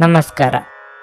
ನಮಸ್ಕಾರ.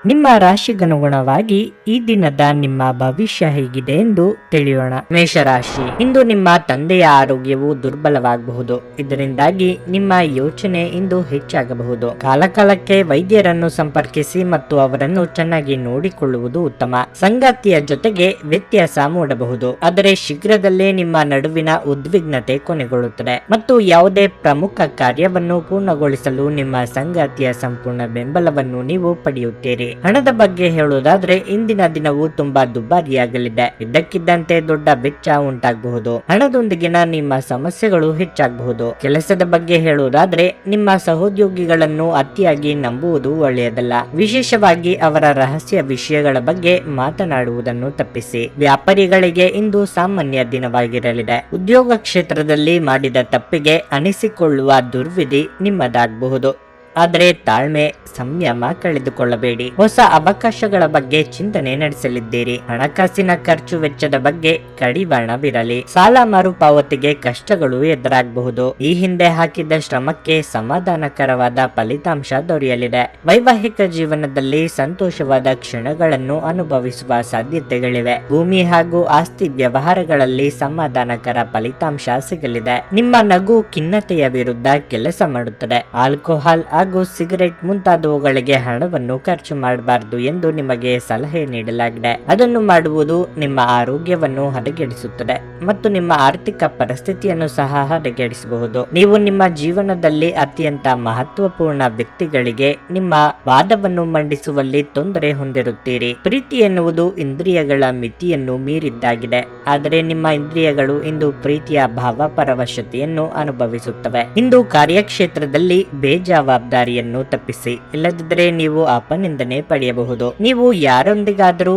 ನಿಮ್ಮ ರಾಶಿಗನುಗುಣವಾಗಿ ಈ ದಿನದ ನಿಮ್ಮ ಭವಿಷ್ಯ ಹೇಗಿದೆ ಎಂದು ತಿಳಿಯೋಣ. ಮೇಷರಾಶಿ. ಇಂದು ನಿಮ್ಮ ತಂದೆಯ ಆರೋಗ್ಯವು ದುರ್ಬಲವಾಗಬಹುದು. ಇದರಿಂದಾಗಿ ನಿಮ್ಮ ಯೋಚನೆ ಇಂದು ಹೆಚ್ಚಾಗಬಹುದು. ಕಾಲಕಾಲಕ್ಕೆ ವೈದ್ಯರನ್ನು ಸಂಪರ್ಕಿಸಿ ಮತ್ತು ಅವರನ್ನು ಚೆನ್ನಾಗಿ ನೋಡಿಕೊಳ್ಳುವುದು ಉತ್ತಮ. ಸಂಗಾತಿಯ ಜೊತೆಗೆ ವ್ಯತ್ಯಾಸ ಮೂಡಬಹುದು. ಆದರೆ ಶೀಘ್ರದಲ್ಲೇ ನಿಮ್ಮ ನಡುವಿನ ಉದ್ವಿಗ್ನತೆ ಕೊನೆಗೊಳ್ಳುತ್ತದೆ. ಮತ್ತು ಯಾವುದೇ ಪ್ರಮುಖ ಕಾರ್ಯವನ್ನು ಪೂರ್ಣಗೊಳಿಸಲು ನಿಮ್ಮ ಸಂಗಾತಿಯ ಸಂಪೂರ್ಣ ಬೆಂಬಲವನ್ನು ನೀವು ಪಡೆಯುತ್ತೀರಿ. ಹಣದ ಬಗ್ಗೆ ಹೇಳುವುದಾದ್ರೆ ಇಂದಿನ ದಿನವು ತುಂಬಾ ದುಬಾರಿಯಾಗಲಿದೆ. ಇದ್ದಕ್ಕಿದ್ದಂತೆ ದೊಡ್ಡ ವೆಚ್ಚ ಉಂಟಾಗಬಹುದು. ಹಣದೊಂದಿಗಿನ ನಿಮ್ಮ ಸಮಸ್ಯೆಗಳು ಹೆಚ್ಚಾಗಬಹುದು. ಕೆಲಸದ ಬಗ್ಗೆ ಹೇಳುವುದಾದ್ರೆ ನಿಮ್ಮ ಸಹೋದ್ಯೋಗಿಗಳನ್ನು ಅತಿಯಾಗಿ ನಂಬುವುದು ಒಳ್ಳೆಯದಲ್ಲ. ವಿಶೇಷವಾಗಿ ಅವರ ರಹಸ್ಯ ವಿಷಯಗಳ ಬಗ್ಗೆ ಮಾತನಾಡುವುದನ್ನು ತಪ್ಪಿಸಿ. ವ್ಯಾಪಾರಿಗಳಿಗೆ ಇಂದು ಸಾಮಾನ್ಯ ದಿನವಾಗಿರಲಿದೆ. ಉದ್ಯೋಗ ಕ್ಷೇತ್ರದಲ್ಲಿ ಮಾಡಿದ ತಪ್ಪಿಗೆ ಅನಿಸಿಕೊಳ್ಳುವ ದುರ್ವಿಧಿ ನಿಮ್ಮದಾಗಬಹುದು. ಆದರೆ ತಾಳ್ಮೆ, ಸಂಯಮ ಕಳೆದುಕೊಳ್ಳಬೇಡಿ. ಹೊಸ ಅವಕಾಶಗಳ ಬಗ್ಗೆ ಚಿಂತನೆ ನಡೆಸಲಿದ್ದೀರಿ. ಹಣಕಾಸಿನ ಖರ್ಚು ವೆಚ್ಚದ ಬಗ್ಗೆ ಕಡಿವಾಣವಿರಲಿ ಸಾಲ ಮರುಪಾವತಿಗೆ ಕಷ್ಟಗಳು ಎದುರಾಗಬಹುದು. ಈ ಹಿಂದೆ ಹಾಕಿದ್ದ ಶ್ರಮಕ್ಕೆ ಸಮಾಧಾನಕರವಾದ ಫಲಿತಾಂಶ ದೊರೆಯಲಿದೆ. ವೈವಾಹಿಕ ಜೀವನದಲ್ಲಿ ಸಂತೋಷವಾದ ಕ್ಷಣಗಳನ್ನು ಅನುಭವಿಸುವ ಸಾಧ್ಯತೆಗಳಿವೆ. ಭೂಮಿ ಹಾಗೂ ಆಸ್ತಿ ವ್ಯವಹಾರಗಳಲ್ಲಿ ಸಮಾಧಾನಕರ ಫಲಿತಾಂಶ ಸಿಗಲಿದೆ. ನಿಮ್ಮ ನಗು ಖಿನ್ನತೆಯ ವಿರುದ್ಧ ಕೆಲಸ ಮಾಡುತ್ತದೆ. ಆಲ್ಕೋಹಾಲ್ ಹಾಗೂ ಸಿಗರೆಟ್ ಮುಂತಾದವುಗಳಿಗೆ ಹಣವನ್ನು ಖರ್ಚು ಮಾಡಬಾರದು ಎಂದು ನಿಮಗೆ ಸಲಹೆ ನೀಡಲಾಗಿದೆ. ಅದನ್ನು ಮಾಡುವುದು ನಿಮ್ಮ ಆರೋಗ್ಯವನ್ನು ಹದಗೆಡಿಸುತ್ತದೆ ಮತ್ತು ನಿಮ್ಮ ಆರ್ಥಿಕ ಪರಿಸ್ಥಿತಿಯನ್ನು ಸಹ ಹದಗೆಡಿಸಬಹುದು. ನೀವು ನಿಮ್ಮ ಜೀವನದಲ್ಲಿ ಅತ್ಯಂತ ಮಹತ್ವಪೂರ್ಣ ವ್ಯಕ್ತಿಗಳಿಗೆ ನಿಮ್ಮ ವಾದವನ್ನು ಮಂಡಿಸುವಲ್ಲಿ ತೊಂದರೆ ಹೊಂದಿರುತ್ತೀರಿ. ಪ್ರೀತಿ ಎನ್ನುವುದು ಇಂದ್ರಿಯಗಳ ಮಿತಿಯನ್ನು ಮೀರಿದ್ದಾಗಿದೆ. ಆದರೆ ನಿಮ್ಮ ಇಂದ್ರಿಯಗಳು ಇಂದು ಪ್ರೀತಿಯ ಭಾವಪರವಶತೆಯನ್ನು ಅನುಭವಿಸುತ್ತವೆ. ಇಂದು ಕಾರ್ಯಕ್ಷೇತ್ರದಲ್ಲಿ ಬೇಜವಾಬ್ದಾರಿಯನ್ನು ತಪ್ಪಿಸಿ. ಇಲ್ಲದಿದ್ದರೆ ನೀವು ಆಪನಿಂದನೆ ಪಡೆಯಬಹುದು. ನೀವು ಯಾರೊಂದಿಗಾದರೂ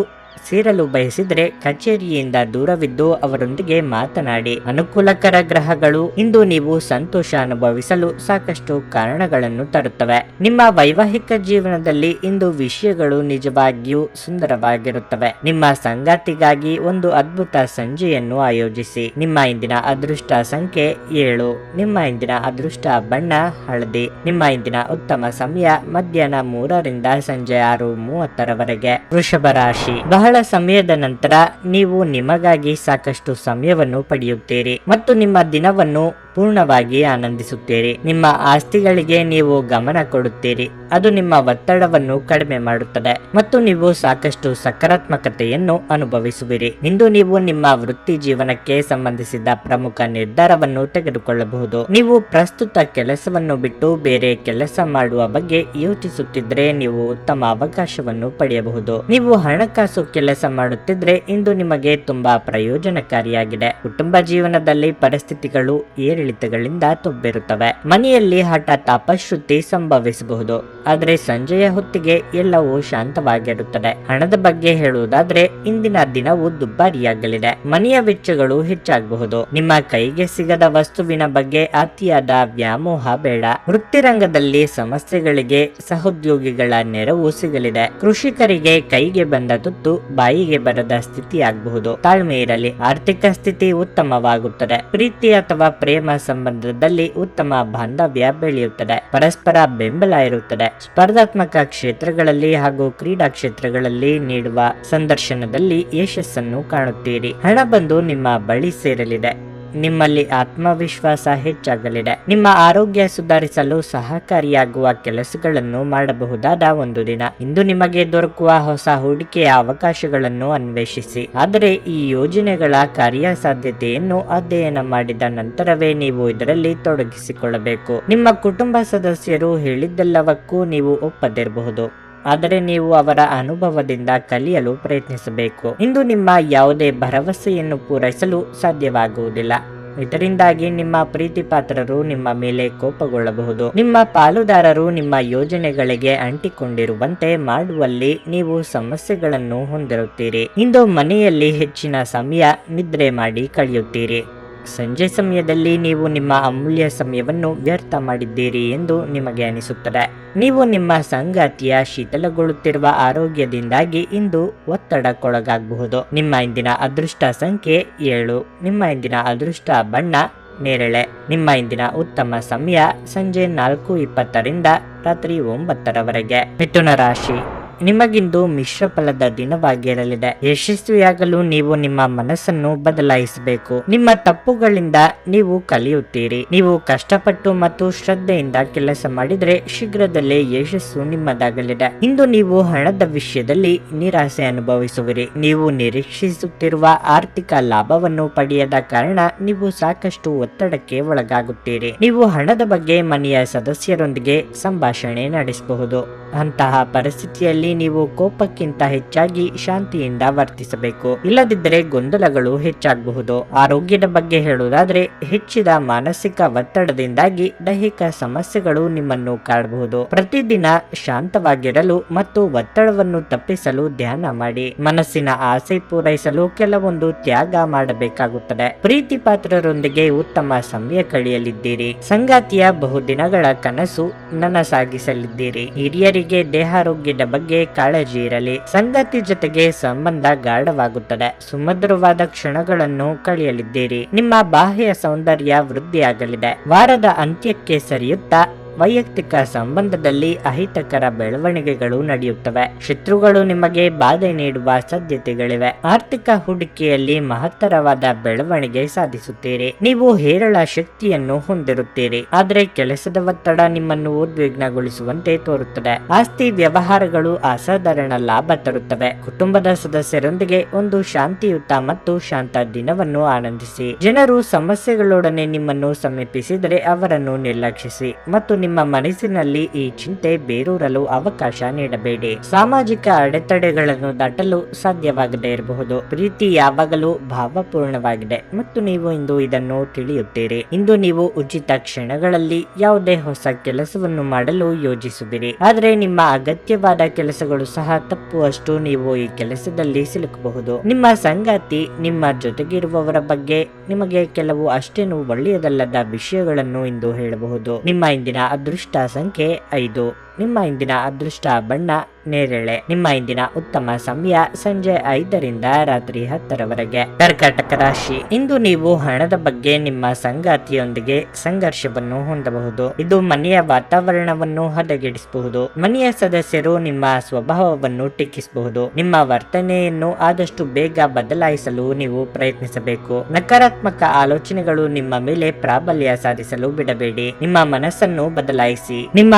ಸೇರಲು ಬಯಸಿದರೆ ಕಚೇರಿಯಿಂದ ದೂರವಿದ್ದು ಅವರೊಂದಿಗೆ ಮಾತನಾಡಿ, ಅನುಕೂಲಕರ ಗ್ರಹಗಳು ಇಂದು ನೀವು ಸಂತೋಷ ಅನುಭವಿಸಲು ಸಾಕಷ್ಟು ಕಾರಣಗಳನ್ನು ತರುತ್ತವೆ. ನಿಮ್ಮ ವೈವಾಹಿಕ ಜೀವನದಲ್ಲಿ ಇಂದು ವಿಷಯಗಳು ನಿಜವಾಗಿಯೂ ಸುಂದರವಾಗಿರುತ್ತವೆ. ನಿಮ್ಮ ಸಂಗಾತಿಗಾಗಿ ಒಂದು ಅದ್ಭುತ ಸಂಜೆಯನ್ನು ಆಯೋಜಿಸಿ. ನಿಮ್ಮ ಇಂದಿನ ಅದೃಷ್ಟ ಸಂಖ್ಯೆ ಏಳು. ನಿಮ್ಮ ಇಂದಿನ ಅದೃಷ್ಟ ಬಣ್ಣ, ಹಳದಿ. ನಿಮ್ಮ ಇಂದಿನ ಉತ್ತಮ ಸಮಯ ಮಧ್ಯಾಹ್ನ ಮೂರರಿಂದ ಸಂಜೆ ಆರು ಮೂವತ್ತರವರೆಗೆ. ವೃಷಭ ರಾಶಿ. ಬಹಳ ಸಮಯದ ನಂತರ ನೀವು ನಿಮಗಾಗಿ ಸಾಕಷ್ಟು ಸಮಯವನ್ನು ಪಡೆಯುತ್ತೀರಿ ಮತ್ತು ನಿಮ್ಮ ದಿನವನ್ನು ಪೂರ್ಣವಾಗಿ ಆನಂದಿಸುತ್ತೀರಿ. ನಿಮ್ಮ ಆಸ್ತಿಗಳಿಗೆ ನೀವು ಗಮನ ಕೊಡುತ್ತೀರಿ. ಅದು ನಿಮ್ಮ ಒತ್ತಡವನ್ನು ಕಡಿಮೆ ಮಾಡುತ್ತದೆ. ಮತ್ತು ನೀವು ಸಾಕಷ್ಟು ಸಕಾರಾತ್ಮಕತೆಯನ್ನು ಅನುಭವಿಸುವಿರಿ. ಇಂದು ನೀವು ನಿಮ್ಮ ವೃತ್ತಿ ಜೀವನಕ್ಕೆ ಸಂಬಂಧಿಸಿದ ಪ್ರಮುಖ ನಿರ್ಧಾರವನ್ನು ತೆಗೆದುಕೊಳ್ಳಬಹುದು. ನೀವು ಪ್ರಸ್ತುತ ಕೆಲಸವನ್ನು ಬಿಟ್ಟು ಬೇರೆ ಕೆಲಸ ಮಾಡುವ ಬಗ್ಗೆ ಯೋಚಿಸುತ್ತಿದ್ರೆ ನೀವು ಉತ್ತಮ ಅವಕಾಶವನ್ನು ಪಡೆಯಬಹುದು. ನೀವು ಹಣಕಾಸು ಕೆಲಸ ಮಾಡುತ್ತಿದ್ರೆ ಇಂದು ನಿಮಗೆ ತುಂಬಾ ಪ್ರಯೋಜನಕಾರಿಯಾಗಿದೆ. ಕುಟುಂಬ ಜೀವನದಲ್ಲಿ ಪರಿಸ್ಥಿತಿಗಳು ಏರಿಳಿತಗಳಿಂದ ತುಂಬಿರುತ್ತವೆ. ಮನೆಯಲ್ಲಿ ಹಠಾತ್ ಅಪಶ್ರುತಿ ಸಂಭವಿಸಬಹುದು. ಆದರೆ ಸಂಜೆಯ ಹೊತ್ತಿಗೆ ಎಲ್ಲವೂ ಶಾಂತವಾಗಿರುತ್ತದೆ. ಹಣದ ಬಗ್ಗೆ ಹೇಳುವುದಾದ್ರೆ, ಇಂದಿನ ದಿನವು ದುಬಾರಿಯಾಗಲಿದೆ. ಮನೆಯ ವೆಚ್ಚಗಳು ಹೆಚ್ಚಾಗಬಹುದು. ನಿಮ್ಮ ಕೈಗೆ ಸಿಗದ ವಸ್ತುವಿನ ಬಗ್ಗೆ ಅತಿಯಾದ ವ್ಯಾಮೋಹ ಬೇಡ. ವೃತ್ತಿರಂಗದಲ್ಲಿ ಸಮಸ್ಯೆಗಳಿಗೆ ಸಹೋದ್ಯೋಗಿಗಳ ನೆರವು ಸಿಗಲಿದೆ. ಕೃಷಿಕರಿಗೆ ಕೈಗೆ ಬಂದ ತುತ್ತು ಬಾಯಿಗೆ ಬರದ ಸ್ಥಿತಿಯಾಗಬಹುದು. ತಾಳ್ಮೆ ಇರಲಿ. ಆರ್ಥಿಕ ಸ್ಥಿತಿ ಉತ್ತಮವಾಗುತ್ತದೆ. ಪ್ರೀತಿ ಅಥವಾ ಪ್ರೇಮ ಸಂಬಂಧದಲ್ಲಿ ಉತ್ತಮ ಬಾಂಧವ್ಯ ಬೆಳೆಯುತ್ತದೆ. ಪರಸ್ಪರ ಬೆಂಬಲ ಇರುತ್ತದೆ. ಸ್ಪರ್ಧಾತ್ಮಕ ಕ್ಷೇತ್ರಗಳಲ್ಲಿ ಹಾಗೂ ಕ್ರೀಡಾ ಕ್ಷೇತ್ರಗಳಲ್ಲಿ ನೀಡುವ ಸಂದರ್ಶನದಲ್ಲಿ ಯಶಸ್ಸನ್ನು ಕಾಣುತ್ತೀರಿ. ಹಣ ಬಂದು ನಿಮ್ಮ ಬಳಿ ಸೇರಲಿದೆ. ನಿಮ್ಮಲ್ಲಿ ಆತ್ಮವಿಶ್ವಾಸ ಹೆಚ್ಚಾಗಲಿದೆ. ನಿಮ್ಮ ಆರೋಗ್ಯ ಸುಧಾರಿಸಲು ಸಹಕಾರಿಯಾಗುವ ಕೆಲಸಗಳನ್ನು ಮಾಡಬಹುದಾದ ಒಂದು ದಿನ. ಇಂದು ನಿಮಗೆ ದೊರಕುವ ಹೊಸ ಹೂಡಿಕೆಯ ಅವಕಾಶಗಳನ್ನು ಅನ್ವೇಷಿಸಿ. ಆದರೆ ಈ ಯೋಜನೆಗಳ ಕಾರ್ಯಸಾಧ್ಯತೆಯನ್ನು ಅಧ್ಯಯನ ಮಾಡಿದ ನಂತರವೇ ನೀವು ಇದರಲ್ಲಿ ತೊಡಗಿಸಿಕೊಳ್ಳಬೇಕು. ನಿಮ್ಮ ಕುಟುಂಬ ಸದಸ್ಯರು ಹೇಳಿದ್ದೆಲ್ಲವಕ್ಕೂ ನೀವು ಒಪ್ಪದಿರಬಹುದು. ಆದರೆ ನೀವು ಅವರ ಅನುಭವದಿಂದ ಕಲಿಯಲು ಪ್ರಯತ್ನಿಸಬೇಕು. ಇಂದು ನಿಮ್ಮ ಯಾವುದೇ ಭರವಸೆಯನ್ನು ಪೂರೈಸಲು ಸಾಧ್ಯವಾಗುವುದಿಲ್ಲ. ಇದರಿಂದಾಗಿ ನಿಮ್ಮ ಪ್ರೀತಿ ಪಾತ್ರರು ನಿಮ್ಮ ಮೇಲೆ ಕೋಪಗೊಳ್ಳಬಹುದು. ನಿಮ್ಮ ಪಾಲುದಾರರು ನಿಮ್ಮ ಯೋಜನೆಗಳಿಗೆ ಅಂಟಿಕೊಂಡಿರುವಂತೆ ಮಾಡುವಲ್ಲಿ ನೀವು ಸಮಸ್ಯೆಗಳನ್ನು ಹೊಂದಿರುತ್ತೀರಿ. ಇಂದು ಮನೆಯಲ್ಲಿ ಹೆಚ್ಚಿನ ಸಮಯ ನಿದ್ರೆ ಮಾಡಿ ಕಳೆಯುತ್ತೀರಿ. ಸಂಜೆ ಸಮಯದಲ್ಲಿ ನೀವು ನಿಮ್ಮ ಅಮೂಲ್ಯ ಸಮಯವನ್ನು ವ್ಯರ್ಥ ಮಾಡಿದ್ದೀರಿ ಎಂದು ನಿಮಗೆ ಅನಿಸುತ್ತದೆ. ನೀವು ನಿಮ್ಮ ಸಂಗಾತಿಯ ಶೀತಲಗೊಳ್ಳುತ್ತಿರುವ ಆರೋಗ್ಯದಿಂದಾಗಿ ಇಂದು ಒತ್ತಡಕ್ಕೊಳಗಾಗಬಹುದು. ನಿಮ್ಮ ಇಂದಿನ ಅದೃಷ್ಟ ಸಂಖ್ಯೆ ಏಳು. ನಿಮ್ಮ ಇಂದಿನ ಅದೃಷ್ಟ ಬಣ್ಣ ನೇರಳೆ. ನಿಮ್ಮ ಇಂದಿನ ಉತ್ತಮ ಸಮಯ ಸಂಜೆ ನಾಲ್ಕು ಇಪ್ಪತ್ತರಿಂದ ರಾತ್ರಿ ಒಂಬತ್ತರವರೆಗೆ. ಮಿಥುನ ರಾಶಿ. ನಿಮಗಿಂದು ಮಿಶ್ರ ಫಲದ ದಿನವಾಗಿರಲಿದೆ ಯಶಸ್ವಿಯಾಗಲು ನೀವು ನಿಮ್ಮ ಮನಸ್ಸನ್ನು ಬದಲಾಯಿಸಬೇಕು. ನಿಮ್ಮ ತಪ್ಪುಗಳಿಂದ ನೀವು ಕಲಿಯುತ್ತೀರಿ. ನೀವು ಕಷ್ಟಪಟ್ಟು ಮತ್ತು ಶ್ರದ್ಧೆಯಿಂದ ಕೆಲಸ ಮಾಡಿದರೆ ಶೀಘ್ರದಲ್ಲೇ ಯಶಸ್ಸು ನಿಮ್ಮದಾಗಲಿದೆ. ಇಂದು ನೀವು ಹಣದ ವಿಷಯದಲ್ಲಿ ನಿರಾಸೆ ಅನುಭವಿಸುವಿರಿ. ನೀವು ನಿರೀಕ್ಷಿಸುತ್ತಿರುವ ಆರ್ಥಿಕ ಲಾಭವನ್ನು ಪಡೆಯದ ಕಾರಣ ನೀವು ಸಾಕಷ್ಟು ಒತ್ತಡಕ್ಕೆ ಒಳಗಾಗುತ್ತೀರಿ. ನೀವು ಹಣದ ಬಗ್ಗೆ ಮನೆಯ ಸದಸ್ಯರೊಂದಿಗೆ ಸಂಭಾಷಣೆ ನಡೆಸಬಹುದು. ಅಂತಹ ಪರಿಸ್ಥಿತಿಯಲ್ಲಿ ನೀವು ಕೋಪಕ್ಕಿಂತ ಹೆಚ್ಚಾಗಿ ಶಾಂತಿಯಿಂದ ವರ್ತಿಸಬೇಕು. ಇಲ್ಲದಿದ್ದರೆ ಗೊಂದಲಗಳು ಹೆಚ್ಚಾಗಬಹುದು. ಆರೋಗ್ಯದ ಬಗ್ಗೆ ಹೇಳುವುದಾದ್ರೆ ಹೆಚ್ಚಿದ ಮಾನಸಿಕ ಒತ್ತಡದಿಂದಾಗಿ ದೈಹಿಕ ಸಮಸ್ಯೆಗಳು ನಿಮ್ಮನ್ನು ಕಾಡಬಹುದು. ಪ್ರತಿದಿನ ಶಾಂತವಾಗಿರಲು ಮತ್ತು ಒತ್ತಡವನ್ನು ತಪ್ಪಿಸಲು ಧ್ಯಾನ ಮಾಡಿ. ಮನಸ್ಸಿನ ಆಸೆ ಪೂರೈಸಲು ಕೆಲವೊಂದು ತ್ಯಾಗ ಮಾಡಬೇಕಾಗುತ್ತದೆ. ಪ್ರೀತಿ ಪಾತ್ರರೊಂದಿಗೆ ಉತ್ತಮ ಸಮಯ ಕಳೆಯಲಿದ್ದೀರಿ. ಸಂಗಾತಿಯ ಬಹುದಿನಗಳ ಕನಸು ನನಸಾಗಿಸಲಿದ್ದೀರಿ. ಹಿರಿಯರಿಗೆ ದೇಹಾರೋಗ್ಯದ ಬಗ್ಗೆ ಕಾಳಜಿ ಇರಲಿ. ಸಂಗಾತಿ ಜೊತೆಗೆ ಸಂಬಂಧ ಗಾಢವಾಗುತ್ತದೆ. ಸುಮಧುರವಾದ ಕ್ಷಣಗಳನ್ನು ಕಳೆಯಲಿದ್ದೀರಿ. ನಿಮ್ಮ ಬಾಹ್ಯ ಸೌಂದರ್ಯ ವೃದ್ಧಿಯಾಗಲಿದೆ. ವಾರದ ಅಂತ್ಯಕ್ಕೆ ಸರಿಯುತ್ತಾ ವೈಯಕ್ತಿಕ ಸಂಬಂಧದಲ್ಲಿ ಅಹಿತಕರ ಬೆಳವಣಿಗೆಗಳು ನಡೆಯುತ್ತವೆ. ಶತ್ರುಗಳು ನಿಮಗೆ ಬಾಧೆ ನೀಡುವ ಸಾಧ್ಯತೆಗಳಿವೆ. ಆರ್ಥಿಕ ಹೂಡಿಕೆಯಲ್ಲಿ ಮಹತ್ತರವಾದ ಬೆಳವಣಿಗೆ ಸಾಧಿಸುತ್ತೀರಿ. ನೀವು ಹೇರಳ ಶಕ್ತಿಯನ್ನು ಹೊಂದಿರುತ್ತೀರಿ. ಆದರೆ ಕೆಲಸದ ಒತ್ತಡ ನಿಮ್ಮನ್ನು ಉದ್ವಿಗ್ನಗೊಳಿಸುವಂತೆ ತೋರುತ್ತದೆ. ಆಸ್ತಿ ವ್ಯವಹಾರಗಳು ಅಸಾಧಾರಣ ಲಾಭ ತರುತ್ತವೆ. ಕುಟುಂಬದ ಸದಸ್ಯರೊಂದಿಗೆ ಒಂದು ಶಾಂತಿಯುತ ಮತ್ತು ಶಾಂತ ದಿನವನ್ನು ಆನಂದಿಸಿ. ಜನರು ಸಮಸ್ಯೆಗಳೊಡನೆ ನಿಮ್ಮನ್ನು ಸಮೀಪಿಸಿದರೆ ಅವರನ್ನು ನಿರ್ಲಕ್ಷಿಸಿ. ಮತ್ತು ಮನಸ್ಸಿನಲ್ಲಿ ಈ ಚಿಂತೆ ಬೇರೂರಲು ಅವಕಾಶ ನೀಡಬೇಡಿ. ಸಾಮಾಜಿಕ ಅಡೆತಡೆಗಳನ್ನು ದಾಟಲು ಸಾಧ್ಯವಾಗದೇ ಇರಬಹುದು. ಪ್ರೀತಿ ಯಾವಾಗಲೂ ಭಾವಪೂರ್ಣವಾಗಿದೆ. ಮತ್ತು ನೀವು ಇಂದು ಇದನ್ನು ತಿಳಿಯುತ್ತೀರಿ. ಇಂದು ನೀವು ಉಚಿತ ಕ್ಷಣಗಳಲ್ಲಿ ಯಾವುದೇ ಹೊಸ ಕೆಲಸವನ್ನು ಮಾಡಲು ಯೋಜಿಸುವಿರಿ. ಆದರೆ ನಿಮ್ಮ ಅಗತ್ಯವಾದ ಕೆಲಸಗಳು ಸಹ ತಪ್ಪುವಷ್ಟು ನೀವು ಈ ಕೆಲಸದಲ್ಲಿ ಸಿಲುಕಬಹುದು. ನಿಮ್ಮ ಸಂಗಾತಿ ನಿಮ್ಮ ಜೊತೆಗಿರುವವರ ಬಗ್ಗೆ ನಿಮಗೆ ಕೆಲವು ಅಷ್ಟೇನು ಒಳ್ಳೆಯದಲ್ಲದ ವಿಷಯಗಳನ್ನು ಇಂದು ಹೇಳಬಹುದು. ನಿಮ್ಮ ಇಂದಿನ ಅದೃಷ್ಟ ಸಂಖ್ಯೆ ಐದು. ನಿಮ್ಮ ಇಂದಿನ ಅದೃಷ್ಟ ಬಣ್ಣ, ನೇರಳೆ. ನಿಮ್ಮ ಇಂದಿನ ಉತ್ತಮ ಸಮಯ ಸಂಜೆ ಐದರಿಂದ ರಾತ್ರಿ ಹತ್ತರವರೆಗೆ. ಕರ್ಕಾಟಕ ರಾಶಿ. ಇಂದು ನೀವು ಹಣದ ಬಗ್ಗೆ ನಿಮ್ಮ ಸಂಗಾತಿಯೊಂದಿಗೆ ಸಂಘರ್ಷವನ್ನು ಹೊಂದಬಹುದು. ಇದು ಮನೆಯ ವಾತಾವರಣವನ್ನು ಹದಗೆಡಿಸಬಹುದು. ಮನೆಯ ಸದಸ್ಯರು ನಿಮ್ಮ ಸ್ವಭಾವವನ್ನು ಟೀಕಿಸಬಹುದು. ನಿಮ್ಮ ವರ್ತನೆಯನ್ನು ಆದಷ್ಟು ಬೇಗ ಬದಲಾಯಿಸಲು ನೀವು ಪ್ರಯತ್ನಿಸಬೇಕು. ನಕಾರಾತ್ಮಕ ಆಲೋಚನೆಗಳು ನಿಮ್ಮ ಮೇಲೆ ಪ್ರಾಬಲ್ಯ ಸಾಧಿಸಲು ಬಿಡಬೇಡಿ. ನಿಮ್ಮ ಮನಸ್ಸನ್ನು ಬದಲಾಯಿಸಿ. ನಿಮ್ಮ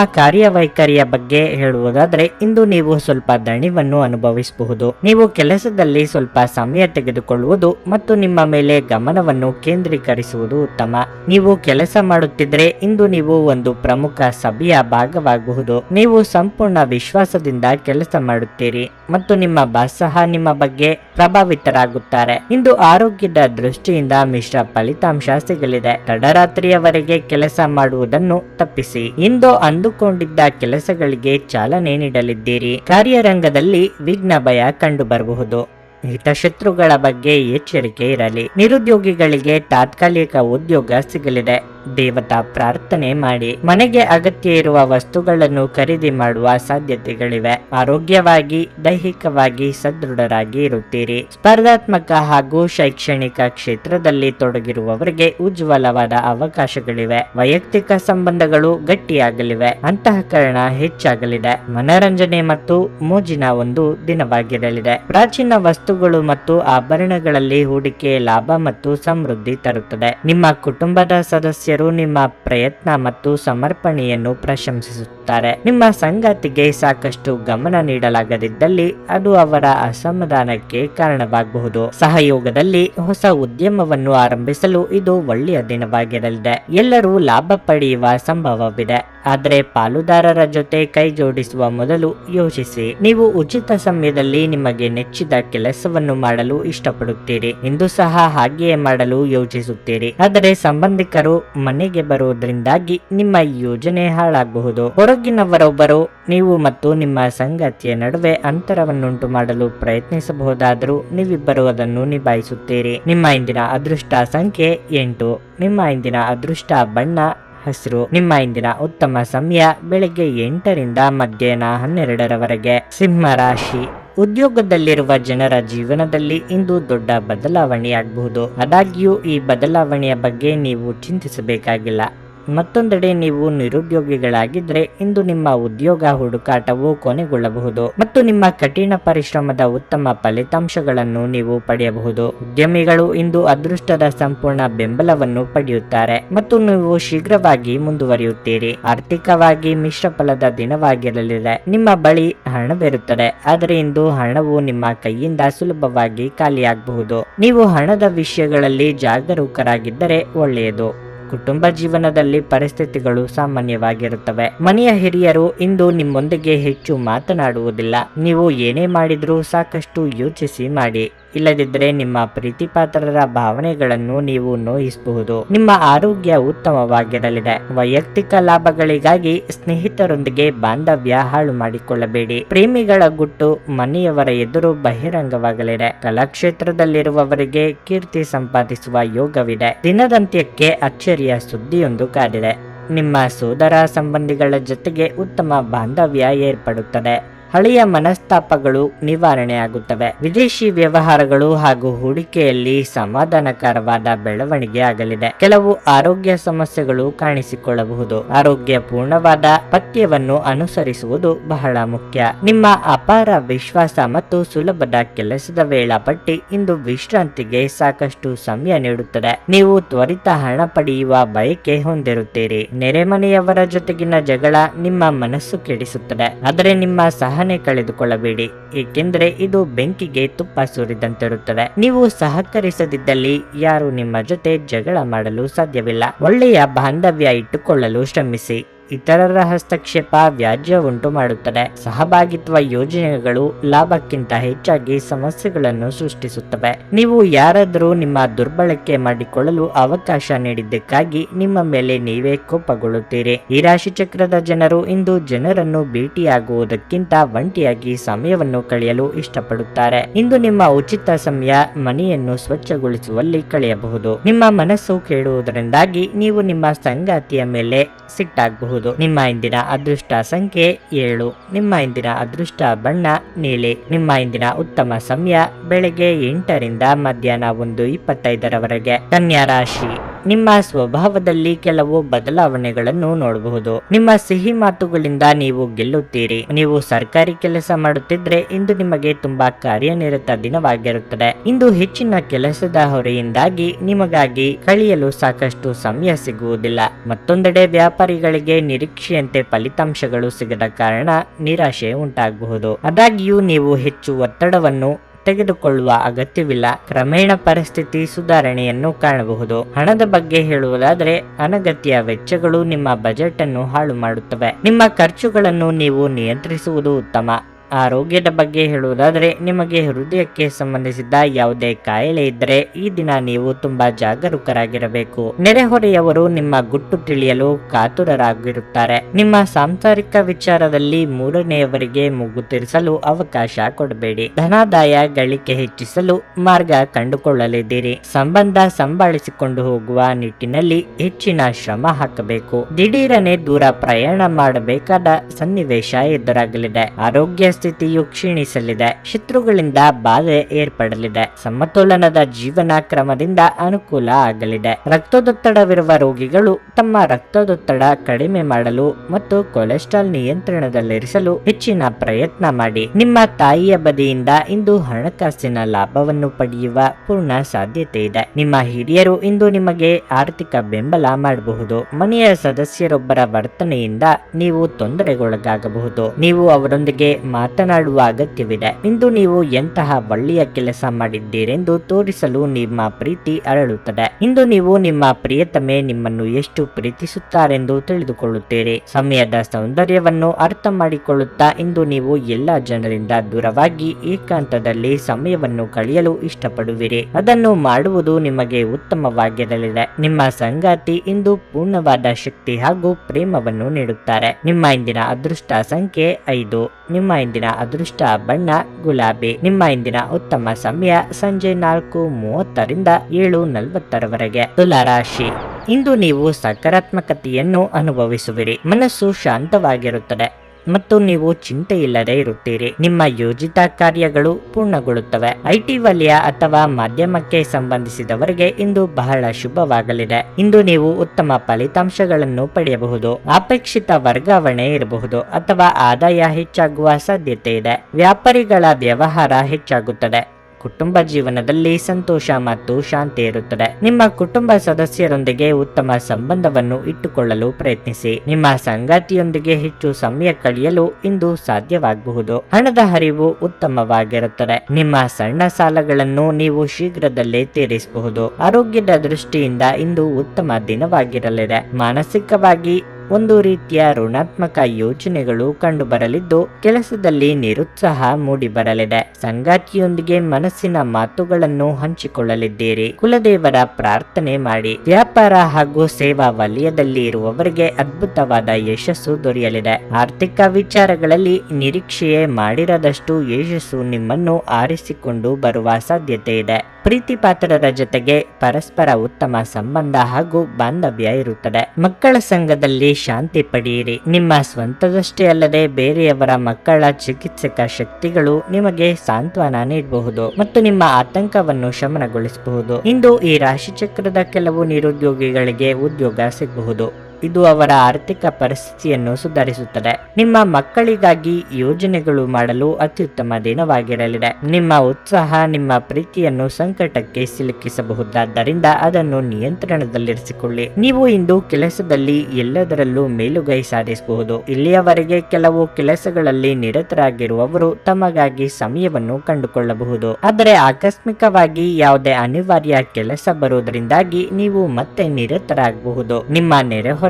ಕಾರ್ಯವೈಖರಿಯ ಬಗ್ಗೆ ಹೇಳುವುದಾದ್ರೆ, ಇಂದು ನೀವು ಸ್ವಲ್ಪ ದಣಿವನ್ನು ಅನುಭವಿಸಬಹುದು. ನೀವು ಕೆಲಸದಲ್ಲಿ ಸ್ವಲ್ಪ ಸಮಯ ತೆಗೆದುಕೊಳ್ಳುವುದು ಮತ್ತು ನಿಮ್ಮ ಮೇಲೆ ಗಮನವನ್ನು ಕೇಂದ್ರೀಕರಿಸುವುದು ಉತ್ತಮ. ನೀವು ಕೆಲಸ ಮಾಡುತ್ತಿದ್ರೆ, ಇಂದು ನೀವು ಒಂದು ಪ್ರಮುಖ ಸಭೆಯ ಭಾಗವಾಗಬಹುದು. ನೀವು ಸಂಪೂರ್ಣ ವಿಶ್ವಾಸದಿಂದ ಕೆಲಸ ಮಾಡುತ್ತೀರಿ ಮತ್ತು ನಿಮ್ಮ ಬಾಸ್ ಸಹ ನಿಮ್ಮ ಬಗ್ಗೆ ಪ್ರಭಾವಿತರಾಗುತ್ತಾರೆ. ಇಂದು ಆರೋಗ್ಯದ ದೃಷ್ಟಿಯಿಂದ ಮಿಶ್ರ ಫಲಿತಾಂಶ ಸಿಗಲಿದೆ. ತಡರಾತ್ರಿಯವರೆಗೆ ಕೆಲಸ ಮಾಡುವುದನ್ನು ತಪ್ಪಿಸಿ. ಇಂದು ಅಂದುಕೊಂಡಿದ್ದ ಕೆಲಸಗಳಿಗೆ ಚಾಲನೆ ನೀಡಲಿದ್ದೀರಿ. ಕಾರ್ಯರಂಗದಲ್ಲಿ ವಿಘ್ನ ಭಯ ಕಂಡು ಬರಬಹುದು ಹಿತಶತ್ರುಗಳ ಬಗ್ಗೆ ಎಚ್ಚರಿಕೆ ಇರಲಿ. ನಿರುದ್ಯೋಗಿಗಳಿಗೆ ತಾತ್ಕಾಲಿಕ ಉದ್ಯೋಗ ಸಿಗಲಿದೆ. ದೇವತಾ ಪ್ರಾರ್ಥನೆ ಮಾಡಿ. ಮನೆಗೆ ಅಗತ್ಯ ಇರುವ ವಸ್ತುಗಳನ್ನು ಖರೀದಿ ಮಾಡುವ ಸಾಧ್ಯತೆಗಳಿವೆ. ಆರೋಗ್ಯವಾಗಿ, ದೈಹಿಕವಾಗಿ ಸದೃಢರಾಗಿ ಇರುತ್ತೀರಿ. ಸ್ಪರ್ಧಾತ್ಮಕ ಹಾಗೂ ಶೈಕ್ಷಣಿಕ ಕ್ಷೇತ್ರದಲ್ಲಿ ತೊಡಗಿರುವವರಿಗೆ ಉಜ್ವಲವಾದ ಅವಕಾಶಗಳಿವೆ. ವೈಯಕ್ತಿಕ ಸಂಬಂಧಗಳು ಗಟ್ಟಿಯಾಗಲಿವೆ. ಅಂತಃಕರಣ ಹೆಚ್ಚಾಗಲಿದೆ. ಮನರಂಜನೆ ಮತ್ತು ಮೋಜಿನ ಒಂದು ದಿನವಾಗಿರಲಿದೆ. ಪ್ರಾಚೀನ ವಸ್ತುಗಳು ಮತ್ತು ಆಭರಣಗಳಲ್ಲಿ ಹೂಡಿಕೆ ಲಾಭ ಮತ್ತು ಸಮೃದ್ಧಿ ತರುತ್ತದೆ. ನಿಮ್ಮ ಕುಟುಂಬದ ಸದಸ್ಯರು ನಿಮ್ಮ ಪ್ರಯತ್ನ ಮತ್ತು ಸಮರ್ಪಣೆಯನ್ನು ಪ್ರಶಂಸಿಸುತ್ತಾರೆ. ನಿಮ್ಮ ಸಂಗಾತಿಗೆ ಸಾಕಷ್ಟು ಗಮನ ನೀಡಲಾಗದಿದ್ದಲ್ಲಿ ಅದು ಅವರ ಅಸಮಾಧಾನಕ್ಕೆ ಕಾರಣವಾಗಬಹುದು. ಸಹಯೋಗದಲ್ಲಿ ಹೊಸ ಉದ್ಯಮವನ್ನು ಆರಂಭಿಸಲು ಇದು ಒಳ್ಳೆಯ ದಿನವಾಗಿರಲಿದೆ. ಎಲ್ಲರೂ ಲಾಭ ಪಡೆಯುವ ಸಂಭವವಿದೆ. ಆದರೆ ಪಾಲುದಾರರ ಜೊತೆ ಕೈ ಜೋಡಿಸುವ ಮೊದಲು ಯೋಚಿಸಿ. ನೀವು ಉಚಿತ ಸಮಯದಲ್ಲಿ ನಿಮಗೆ ನೆಚ್ಚಿದ ಕೆಲಸವನ್ನು ಮಾಡಲು ಇಷ್ಟಪಡುತ್ತೀರಿ. ಇಂದು ಸಹ ಹಾಗೆಯೇ ಮಾಡಲು ಯೋಚಿಸುತ್ತೀರಿ. ಆದರೆ ಸಂಬಂಧಿಕರು ಮನೆಗೆ ಬರುವುದರಿಂದಾಗಿ ನಿಮ್ಮ ಯೋಜನೆ ಹಾಳಾಗಬಹುದು. ಹೊರಗಿನವರೊಬ್ಬರು, ನೀವು ಮತ್ತು ನಿಮ್ಮ ಸಂಗತಿಯ ನಡುವೆ ಅಂತರವನ್ನುಂಟು ಮಾಡಲು ಪ್ರಯತ್ನಿಸಬಹುದಾದರೂ ನೀವಿಬ್ಬರು ಅದನ್ನು ನಿಭಾಯಿಸುತ್ತೀರಿ. ನಿಮ್ಮ ಇಂದಿನ ಅದೃಷ್ಟ ಸಂಖ್ಯೆ ಎಂಟು, ನಿಮ್ಮ ಇಂದಿನ ಅದೃಷ್ಟ ಬಣ್ಣ ಹಸಿರು, ನಿಮ್ಮ ಇಂದಿನ ಉತ್ತಮ ಸಮಯ ಬೆಳಿಗ್ಗೆ ಎಂಟರಿಂದ ಮಧ್ಯಾಹ್ನ ಹನ್ನೆರಡರವರೆಗೆ. ಸಿಂಹ ರಾಶಿ, ಉದ್ಯೋಗದಲ್ಲಿರುವ ಜನರ ಜೀವನದಲ್ಲಿ ಇಂದು ದೊಡ್ಡ ಬದಲಾವಣೆಯಾಗಬಹುದು. ಆದಾಗ್ಯೂ ಈ ಬದಲಾವಣೆಯ ಬಗ್ಗೆ ನೀವು ಚಿಂತಿಸಬೇಕಾಗಿಲ್ಲ. ಮತ್ತೊಂದೆಡೆ ನೀವು ನಿರುದ್ಯೋಗಿಗಳಾಗಿದ್ರೆ ಇಂದು ನಿಮ್ಮ ಉದ್ಯೋಗ ಹುಡುಕಾಟವು ಕೊನೆಗೊಳ್ಳಬಹುದು ಮತ್ತು ನಿಮ್ಮ ಕಠಿಣ ಪರಿಶ್ರಮದ ಉತ್ತಮ ಫಲಿತಾಂಶಗಳನ್ನು ನೀವು ಪಡೆಯಬಹುದು. ಉದ್ಯಮಿಗಳು ಇಂದು ಅದೃಷ್ಟದ ಸಂಪೂರ್ಣ ಬೆಂಬಲವನ್ನು ಪಡೆಯುತ್ತಾರೆ ಮತ್ತು ನೀವು ಶೀಘ್ರವಾಗಿ ಮುಂದುವರಿಯುತ್ತೀರಿ. ಆರ್ಥಿಕವಾಗಿ ಮಿಶ್ರ ಫಲದ ದಿನವಾಗಿರಲಿದೆ. ನಿಮ್ಮ ಬಳಿ ಹಣವಿರುತ್ತದೆ ಆದರೆ ಇಂದು ಹಣವು ನಿಮ್ಮ ಕೈಯಿಂದ ಸುಲಭವಾಗಿ ಖಾಲಿಯಾಗಬಹುದು. ನೀವು ಹಣದ ವಿಷಯಗಳಲ್ಲಿ ಜಾಗರೂಕರಾಗಿದ್ದರೆ ಒಳ್ಳೆಯದು. ಕುಟುಂಬ ಜೀವನದಲ್ಲಿ ಪರಿಸ್ಥಿತಿಗಳು ಸಾಮಾನ್ಯವಾಗಿರುತ್ತವೆ. ಮನೆಯ ಹಿರಿಯರು ಇಂದು ನಿಮ್ಮೊಂದಿಗೆ ಹೆಚ್ಚು ಮಾತನಾಡುವುದಿಲ್ಲ. ನೀವು ಏನೇ ಮಾಡಿದ್ರೂ ಸಾಕಷ್ಟು ಯೋಚಿಸಿ ಮಾಡಿ. ಇಲ್ಲದಿದ್ದರೆ ನಿಮ್ಮ ಪ್ರೀತಿಪಾತ್ರರ ಭಾವನೆಗಳನ್ನು ನೀವು ನೋಯಿಸಬಹುದು. ನಿಮ್ಮ ಆರೋಗ್ಯ ಉತ್ತಮವಾಗಿರಲಿದೆ. ವೈಯಕ್ತಿಕ ಲಾಭಗಳಿಗಾಗಿ ಸ್ನೇಹಿತರೊಂದಿಗೆ ಬಾಂಧವ್ಯ ಹಾಳು ಮಾಡಿಕೊಳ್ಳಬೇಡಿ. ಪ್ರೇಮಿಗಳ ಗುಟ್ಟು ಮನೆಯವರ ಎದುರು ಬಹಿರಂಗವಾಗಲಿದೆ. ಕಲಾಕ್ಷೇತ್ರದಲ್ಲಿರುವವರಿಗೆ ಕೀರ್ತಿ ಸಂಪಾದಿಸುವ ಯೋಗವಿದೆ. ದಿನದಂತ್ಯಕ್ಕೆ ಅಚ್ಚರಿಯ ಸುದ್ದಿಯೊಂದು ಕಾದಿದೆ. ನಿಮ್ಮ ಸೋದರ ಸಂಬಂಧಿಗಳ ಜೊತೆಗೆ ಉತ್ತಮ ಬಾಂಧವ್ಯ ಏರ್ಪಡುತ್ತದೆ. ಹಳೆಯ ಮನಸ್ತಾಪಗಳು ನಿವಾರಣೆಯಾಗುತ್ತವೆ. ವಿದೇಶಿ ವ್ಯವಹಾರಗಳು ಹಾಗೂ ಹೂಡಿಕೆಯಲ್ಲಿ ಸಮಾಧಾನಕರವಾದ ಬೆಳವಣಿಗೆ ಆಗಲಿದೆ. ಕೆಲವು ಆರೋಗ್ಯ ಸಮಸ್ಯೆಗಳು ಕಾಣಿಸಿಕೊಳ್ಳಬಹುದು. ಆರೋಗ್ಯ ಪೂರ್ಣವಾದ ಪಥ್ಯವನ್ನು ಅನುಸರಿಸುವುದು ಬಹಳ ಮುಖ್ಯ. ನಿಮ್ಮ ಅಪಾರ ವಿಶ್ವಾಸ ಮತ್ತು ಸುಲಭದ ಕೆಲಸದ ವೇಳಾಪಟ್ಟಿ ಇಂದು ವಿಶ್ರಾಂತಿಗೆ ಸಾಕಷ್ಟು ಸಮಯ ನೀಡುತ್ತದೆ. ನೀವು ತ್ವರಿತ ಹಣ ಪಡೆಯುವ ಬಯಕೆ ಹೊಂದಿರುತ್ತೀರಿ. ನೆರೆಮನೆಯವರ ಜೊತೆಗಿನ ಜಗಳ ನಿಮ್ಮ ಮನಸ್ಸು ಕೆಡಿಸುತ್ತದೆ. ಆದರೆ ನಿಮ್ಮ ಸಹನೆ ಕಳೆದುಕೊಳ್ಳಬೇಡಿ, ಏಕೆಂದರೆ ಇದು ಬೆಂಕಿಗೆ ತುಪ್ಪ ಸುರಿದಂತಿರುತ್ತದೆ. ನೀವು ಸಹಕರಿಸದಿದ್ದಲ್ಲಿ ಯಾರು ನಿಮ್ಮ ಜೊತೆ ಜಗಳ ಮಾಡಲು ಸಾಧ್ಯವಿಲ್ಲ. ಒಳ್ಳೆಯ ಬಾಂಧವ್ಯ ಇಟ್ಟುಕೊಳ್ಳಲು ಶ್ರಮಿಸಿ. ಇತರರ ಹಸ್ತಕ್ಷೇಪ ವ್ಯಾಜ್ಯ ಉಂಟು ಮಾಡುತ್ತದೆ. ಸಹಭಾಗಿತ್ವ ಯೋಜನೆಗಳು ಲಾಭಕ್ಕಿಂತ ಹೆಚ್ಚಾಗಿ ಸಮಸ್ಯೆಗಳನ್ನು ಸೃಷ್ಟಿಸುತ್ತವೆ. ನೀವು ಯಾರಾದರೂ ನಿಮ್ಮ ದುರ್ಬಳಕೆ ಮಾಡಿಕೊಳ್ಳಲು ಅವಕಾಶ ನೀಡಿದ್ದಕ್ಕಾಗಿ ನಿಮ್ಮ ಮೇಲೆ ನೀವೇ ಕೋಪಗೊಳ್ಳುತ್ತೀರಿ. ಈ ರಾಶಿ ಚಕ್ರದ ಜನರು ಇಂದು ಜನರನ್ನು ಭೇಟಿಯಾಗುವುದಕ್ಕಿಂತ ಒಂಟಿಯಾಗಿ ಸಮಯವನ್ನು ಕಳೆಯಲು ಇಷ್ಟಪಡುತ್ತಾರೆ. ಇಂದು ನಿಮ್ಮ ಉಚಿತ ಸಮಯ ಮನೆಯನ್ನು ಸ್ವಚ್ಛಗೊಳಿಸುವಲ್ಲಿ ಕಳೆಯಬಹುದು. ನಿಮ್ಮ ಮನಸ್ಸು ಕೇಳುವುದರಿಂದಾಗಿ ನೀವು ನಿಮ್ಮ ಸಂಗಾತಿಯ ಮೇಲೆ ಸಿಟ್ಟಾಗಬಹುದು. ನಿಮ್ಮ ಇಂದಿನ ಅದೃಷ್ಟ ಸಂಖ್ಯೆ ಏಳು. ನಿಮ್ಮ ಇಂದಿನ ಅದೃಷ್ಟ ಬಣ್ಣ ನೀಲಿ. ನಿಮ್ಮ ಇಂದಿನ ಉತ್ತಮ ಸಮಯ ಬೆಳಗ್ಗೆ ಎಂಟರಿಂದ ಮಧ್ಯಾಹ್ನ ಒಂದು ಇಪ್ಪತ್ತೈದರವರೆಗೆ. ಕನ್ಯಾ ರಾಶಿ. ನಿಮ್ಮ ಸ್ವಭಾವದಲ್ಲಿ ಕೆಲವು ಬದಲಾವಣೆಗಳನ್ನು ನೋಡಬಹುದು. ನಿಮ್ಮ ಸಿಹಿ ಮಾತುಗಳಿಂದ ನೀವು ಗೆಲ್ಲುತ್ತೀರಿ. ನೀವು ಸರ್ಕಾರಿ ಕೆಲಸ ಮಾಡುತ್ತಿದ್ರೆ ಇಂದು ನಿಮಗೆ ತುಂಬಾ ಕಾರ್ಯನಿರತ ದಿನವಾಗಿರುತ್ತದೆ. ಇಂದು ಹೆಚ್ಚಿನ ಕೆಲಸದ ಹೊರೆಯಿಂದಾಗಿ ನಿಮಗಾಗಿ ಕಳೆಯಲು ಸಾಕಷ್ಟು ಸಮಯ ಸಿಗುವುದಿಲ್ಲ. ಮತ್ತೊಂದೆಡೆ ವ್ಯಾಪಾರಿಗಳಿಗೆ ನಿರೀಕ್ಷೆಯಂತೆ ಫಲಿತಾಂಶಗಳು ಸಿಗದ ಕಾರಣ ನಿರಾಶೆ ಉಂಟಾಗಬಹುದು. ಆದಾಗ್ಯೂ ನೀವು ಹೆಚ್ಚು ಒತ್ತಡವನ್ನು ತೆಗೆದುಕೊಳ್ಳುವ ಅಗತ್ಯವಿಲ್ಲ. ಕ್ರಮೇಣ ಪರಿಸ್ಥಿತಿ ಸುಧಾರಣೆಯನ್ನು ಕಾಣಬಹುದು. ಹಣದ ಬಗ್ಗೆ ಹೇಳುವುದಾದರೆ, ಅನಗತ್ಯ ವೆಚ್ಚಗಳು ನಿಮ್ಮ ಬಜೆಟ್ ಅನ್ನು ಹಾಳು ಮಾಡುತ್ತವೆ ನಿಮ್ಮ ಖರ್ಚುಗಳನ್ನು ನೀವು ನಿಯಂತ್ರಿಸುವುದು ಉತ್ತಮ. ಆರೋಗ್ಯದ ಬಗ್ಗೆ ಹೇಳುವುದಾದರೆ, ನಿಮಗೆ ಹೃದಯಕ್ಕೆ ಸಂಬಂಧಿಸಿದ ಯಾವುದೇ ಕಾಯಿಲೆ ಇದ್ದರೆ ಈ ದಿನ ನೀವು ತುಂಬಾ ಜಾಗರೂಕರಾಗಿರಬೇಕು. ನೆರೆಹೊರೆಯವರು ನಿಮ್ಮ ಗುಟ್ಟು ತಿಳಿಯಲು ಕಾತುರರಾಗಿರುತ್ತಾರೆ. ನಿಮ್ಮ ಸಾಂಸಾರಿಕ ವಿಚಾರದಲ್ಲಿ ಮೂರನೆಯವರಿಗೆ ಮೂಗು ತಿರಿಸಲು ಅವಕಾಶ ಕೊಡಬೇಡಿ. ಧನಾದಾಯ ಗಳಿಕೆ ಹೆಚ್ಚಿಸಲು ಮಾರ್ಗ ಕಂಡುಕೊಳ್ಳಲಿದ್ದೀರಿ. ಸಂಬಂಧ ಸಂಭಾಳಿಸಿಕೊಂಡು ಹೋಗುವ ನಿಟ್ಟಿನಲ್ಲಿ ಹೆಚ್ಚಿನ ಶ್ರಮ ಹಾಕಬೇಕು. ದಿಢೀರನೆ ದೂರ ಪ್ರಯಾಣ ಮಾಡಬೇಕಾದ ಸನ್ನಿವೇಶ ಎದುರಾಗಲಿದೆ. ಆರೋಗ್ಯ ಸ್ಥಿತಿಯು ಕ್ಷೀಣಿಸಲಿದೆ. ಶತ್ರುಗಳಿಂದ ಬಾಧೆ ಏರ್ಪಡಲಿದೆ. ಸಮತೋಲನದ ಜೀವನ ಕ್ರಮದಿಂದ ಅನುಕೂಲ ಆಗಲಿದೆ. ರಕ್ತದೊತ್ತಡವಿರುವ ರೋಗಿಗಳು ತಮ್ಮ ರಕ್ತದೊತ್ತಡ ಕಡಿಮೆ ಮಾಡಲು ಮತ್ತು ಕೊಲೆಸ್ಟ್ರಾಲ್ ನಿಯಂತ್ರಣದಲ್ಲಿರಿಸಲು ಹೆಚ್ಚಿನ ಪ್ರಯತ್ನ ಮಾಡಿ. ನಿಮ್ಮ ತಾಯಿಯ ಬದಿಯಿಂದ ಇಂದು ಹಣಕಾಸಿನ ಲಾಭವನ್ನು ಪಡೆಯುವ ಪೂರ್ಣ ಸಾಧ್ಯತೆ ಇದೆ. ನಿಮ್ಮ ಹಿರಿಯರು ಇಂದು ನಿಮಗೆ ಆರ್ಥಿಕ ಬೆಂಬಲ ಮಾಡಬಹುದು. ಮನೆಯ ಸದಸ್ಯರೊಬ್ಬರ ವರ್ತನೆಯಿಂದ ನೀವು ತೊಂದರೆಗೊಳಗಾಗಬಹುದು. ನೀವು ಅವರೊಂದಿಗೆ ಮಾತನಾಡುವ ಅಗತ್ಯವಿದೆ ಇಂದು ನೀವು ಎಂತಹ ಒಳ್ಳೆಯ ಕೆಲಸ ಮಾಡಿದ್ದೀರೆಂದು ತೋರಿಸಲು ನಿಮ್ಮ ಪ್ರೀತಿ ಅರಳುತ್ತದೆ. ಇಂದು ನೀವು ನಿಮ್ಮ ಪ್ರಿಯತಮೆ ನಿಮ್ಮನ್ನು ಎಷ್ಟು ಪ್ರೀತಿಸುತ್ತಾರೆಂದು ತಿಳಿದುಕೊಳ್ಳುತ್ತೀರಿ. ಸಮಯದ ಸೌಂದರ್ಯವನ್ನು ಅರ್ಥ ಮಾಡಿಕೊಳ್ಳುತ್ತಾ ಇಂದು ನೀವು ಎಲ್ಲ ಜನರಿಂದ ದೂರವಾಗಿ ಏಕಾಂತದಲ್ಲಿ ಸಮಯವನ್ನು ಕಳೆಯಲು ಇಷ್ಟಪಡುವಿರಿ. ಅದನ್ನು ಮಾಡುವುದು ನಿಮಗೆ ಉತ್ತಮವಾಗಿರಲಿದೆ. ನಿಮ್ಮ ಸಂಗಾತಿ ಇಂದು ಪೂರ್ಣವಾದ ಶಕ್ತಿ ಹಾಗೂ ಪ್ರೇಮವನ್ನು ನೀಡುತ್ತಾರೆ. ನಿಮ್ಮ ಇಂದಿನ ಅದೃಷ್ಟ ಸಂಖ್ಯೆ ಐದು. ನಿಮ್ಮ ಇಂದಿನ ಅದೃಷ್ಟ ಬಣ್ಣ ಗುಲಾಬಿ. ನಿಮ್ಮ ಇಂದಿನ ಉತ್ತಮ ಸಮಯ ಸಂಜೆ ನಾಲ್ಕು ಮೂವತ್ತರಿಂದ ಏಳು ನಲವತ್ತರವರೆಗೆ. ತುಲಾರಾಶಿ ಇಂದು ನೀವು ಸಕಾರಾತ್ಮಕತೆಯನ್ನು ಅನುಭವಿಸುವಿರಿ. ಮನಸ್ಸು ಶಾಂತವಾಗಿರುತ್ತದೆ. ಮತ್ತು ನೀವು ಚಿಂತೆ ಇಲ್ಲದೆ ಇರುತ್ತೀರಿ. ನಿಮ್ಮ ಯೋಜಿತ ಕಾರ್ಯಗಳು ಪೂರ್ಣಗೊಳ್ಳುತ್ತವೆ. ಐಟಿ ವಲಯ ಅಥವಾ ಮಾಧ್ಯಮಕ್ಕೆ ಸಂಬಂಧಿಸಿದವರಿಗೆ ಇಂದು ಬಹಳ ಶುಭವಾಗಲಿದೆ. ಇಂದು ನೀವು ಉತ್ತಮ ಫಲಿತಾಂಶಗಳನ್ನು ಪಡೆಯಬಹುದು. ಅಪೇಕ್ಷಿತ ವರ್ಗಾವಣೆ ಇರಬಹುದು ಅಥವಾ ಆದಾಯ ಹೆಚ್ಚಾಗುವ ಸಾಧ್ಯತೆ ಇದೆ. ವ್ಯಾಪಾರಿಗಳ ವ್ಯವಹಾರ ಹೆಚ್ಚಾಗುತ್ತದೆ. ಕುಟುಂಬ ಜೀವನದಲ್ಲಿ ಸಂತೋಷ ಮತ್ತು ಶಾಂತಿ ಇರುತ್ತದೆ. ನಿಮ್ಮ ಕುಟುಂಬ ಸದಸ್ಯರೊಂದಿಗೆ ಉತ್ತಮ ಸಂಬಂಧವನ್ನು ಇಟ್ಟುಕೊಳ್ಳಲು ಪ್ರಯತ್ನಿಸಿ. ನಿಮ್ಮ ಸಂಗಾತಿಯೊಂದಿಗೆ ಹೆಚ್ಚು ಸಮಯ ಕಳೆಯಲು ಇಂದು ಸಾಧ್ಯವಾಗಬಹುದು. ಹಣದ ಹರಿವು ಉತ್ತಮವಾಗಿರುತ್ತದೆ. ನಿಮ್ಮ ಸಣ್ಣ ಸಾಲಗಳನ್ನು ನೀವು ಶೀಘ್ರದಲ್ಲೇ ತೀರಿಸಬಹುದು. ಆರೋಗ್ಯದ ದೃಷ್ಟಿಯಿಂದ ಇಂದು ಉತ್ತಮ ದಿನವಾಗಿರಲಿದೆ. ಮಾನಸಿಕವಾಗಿ ಒಂದು ರೀತಿಯ ಋಣಾತ್ಮಕ ಯೋಚನೆಗಳು ಕಂಡುಬರಲಿದ್ದು, ಕೆಲಸದಲ್ಲಿ ನಿರುತ್ಸಾಹ ಮೂಡಿಬರಲಿದೆ. ಸಂಗಾತಿಯೊಂದಿಗೆ ಮನಸ್ಸಿನ ಮಾತುಗಳನ್ನು ಹಂಚಿಕೊಳ್ಳಲಿದ್ದೀರಿ. ಕುಲದೇವರ ಪ್ರಾರ್ಥನೆ ಮಾಡಿ. ವ್ಯಾಪಾರ ಹಾಗೂ ಸೇವಾ ವಲಯದಲ್ಲಿ ಇರುವವರಿಗೆ ಅದ್ಭುತವಾದ ಯಶಸ್ಸು ದೊರೆಯಲಿದೆ. ಆರ್ಥಿಕ ವಿಚಾರಗಳಲ್ಲಿ ನಿರೀಕ್ಷೆಯೇ ಮಾಡಿರದಷ್ಟು ಯಶಸ್ಸು ನಿಮ್ಮನ್ನು ಆರಿಸಿಕೊಂಡು ಬರುವ ಸಾಧ್ಯತೆ ಇದೆ. ಪ್ರೀತಿ ಪಾತ್ರರ ಜೊತೆಗೆ ಪರಸ್ಪರ ಉತ್ತಮ ಸಂಬಂಧ ಹಾಗೂ ಬಾಂಧವ್ಯ ಇರುತ್ತದೆ. ಮಕ್ಕಳ ಸಂಘದಲ್ಲಿ ಶಾಂತಿ ಪಡೆಯಿರಿ. ನಿಮ್ಮ ಸ್ವಂತದಷ್ಟೇ ಅಲ್ಲದೆ ಬೇರೆಯವರ ಮಕ್ಕಳ ಚಿಕಿತ್ಸಕ ಶಕ್ತಿಗಳು ನಿಮಗೆ ಸಾಂತ್ವನ ನೀಡಬಹುದು ಮತ್ತು ನಿಮ್ಮ ಆತಂಕವನ್ನು ಶಮನಗೊಳಿಸಬಹುದು. ಇಂದು ಈ ರಾಶಿಚಕ್ರದ ಕೆಲವು ನಿರುದ್ಯೋಗಿಗಳಿಗೆ ಉದ್ಯೋಗ ಸಿಗಬಹುದು. ಇದು ಅವರ ಆರ್ಥಿಕ ಪರಿಸ್ಥಿತಿಯನ್ನು ಸುಧಾರಿಸುತ್ತದೆ. ನಿಮ್ಮ ಮಕ್ಕಳಿಗಾಗಿ ಯೋಜನೆಗಳು ಮಾಡಲು ಅತ್ಯುತ್ತಮ ದಿನವಾಗಿರಲಿದೆ. ನಿಮ್ಮ ಉತ್ಸಾಹ, ನಿಮ್ಮ ಪ್ರೀತಿಯನ್ನು ಸಂಕಟಕ್ಕೆ ಸಿಲುಕಿಸಬಹುದಾದ್ದರಿಂದ ಅದನ್ನು ನಿಯಂತ್ರಣದಲ್ಲಿರಿಸಿಕೊಳ್ಳಿ. ನೀವು ಇಂದು ಕೆಲಸದಲ್ಲಿ ಎಲ್ಲದರಲ್ಲೂ ಮೇಲುಗೈ ಸಾಧಿಸಬಹುದು. ಇಲ್ಲಿಯವರೆಗೆ ಕೆಲವು ಕೆಲಸಗಳಲ್ಲಿ ನಿರತರಾಗಿರುವವರು ತಮಗಾಗಿ ಸಮಯವನ್ನು ಕಂಡುಕೊಳ್ಳಬಹುದು. ಆದರೆ ಆಕಸ್ಮಿಕವಾಗಿ ಯಾವುದೇ ಅನಿವಾರ್ಯ ಕೆಲಸ ಬರುವುದರಿಂದಾಗಿ ನೀವು ಮತ್ತೆ ನಿರತರಾಗಬಹುದು. ನಿಮ್ಮ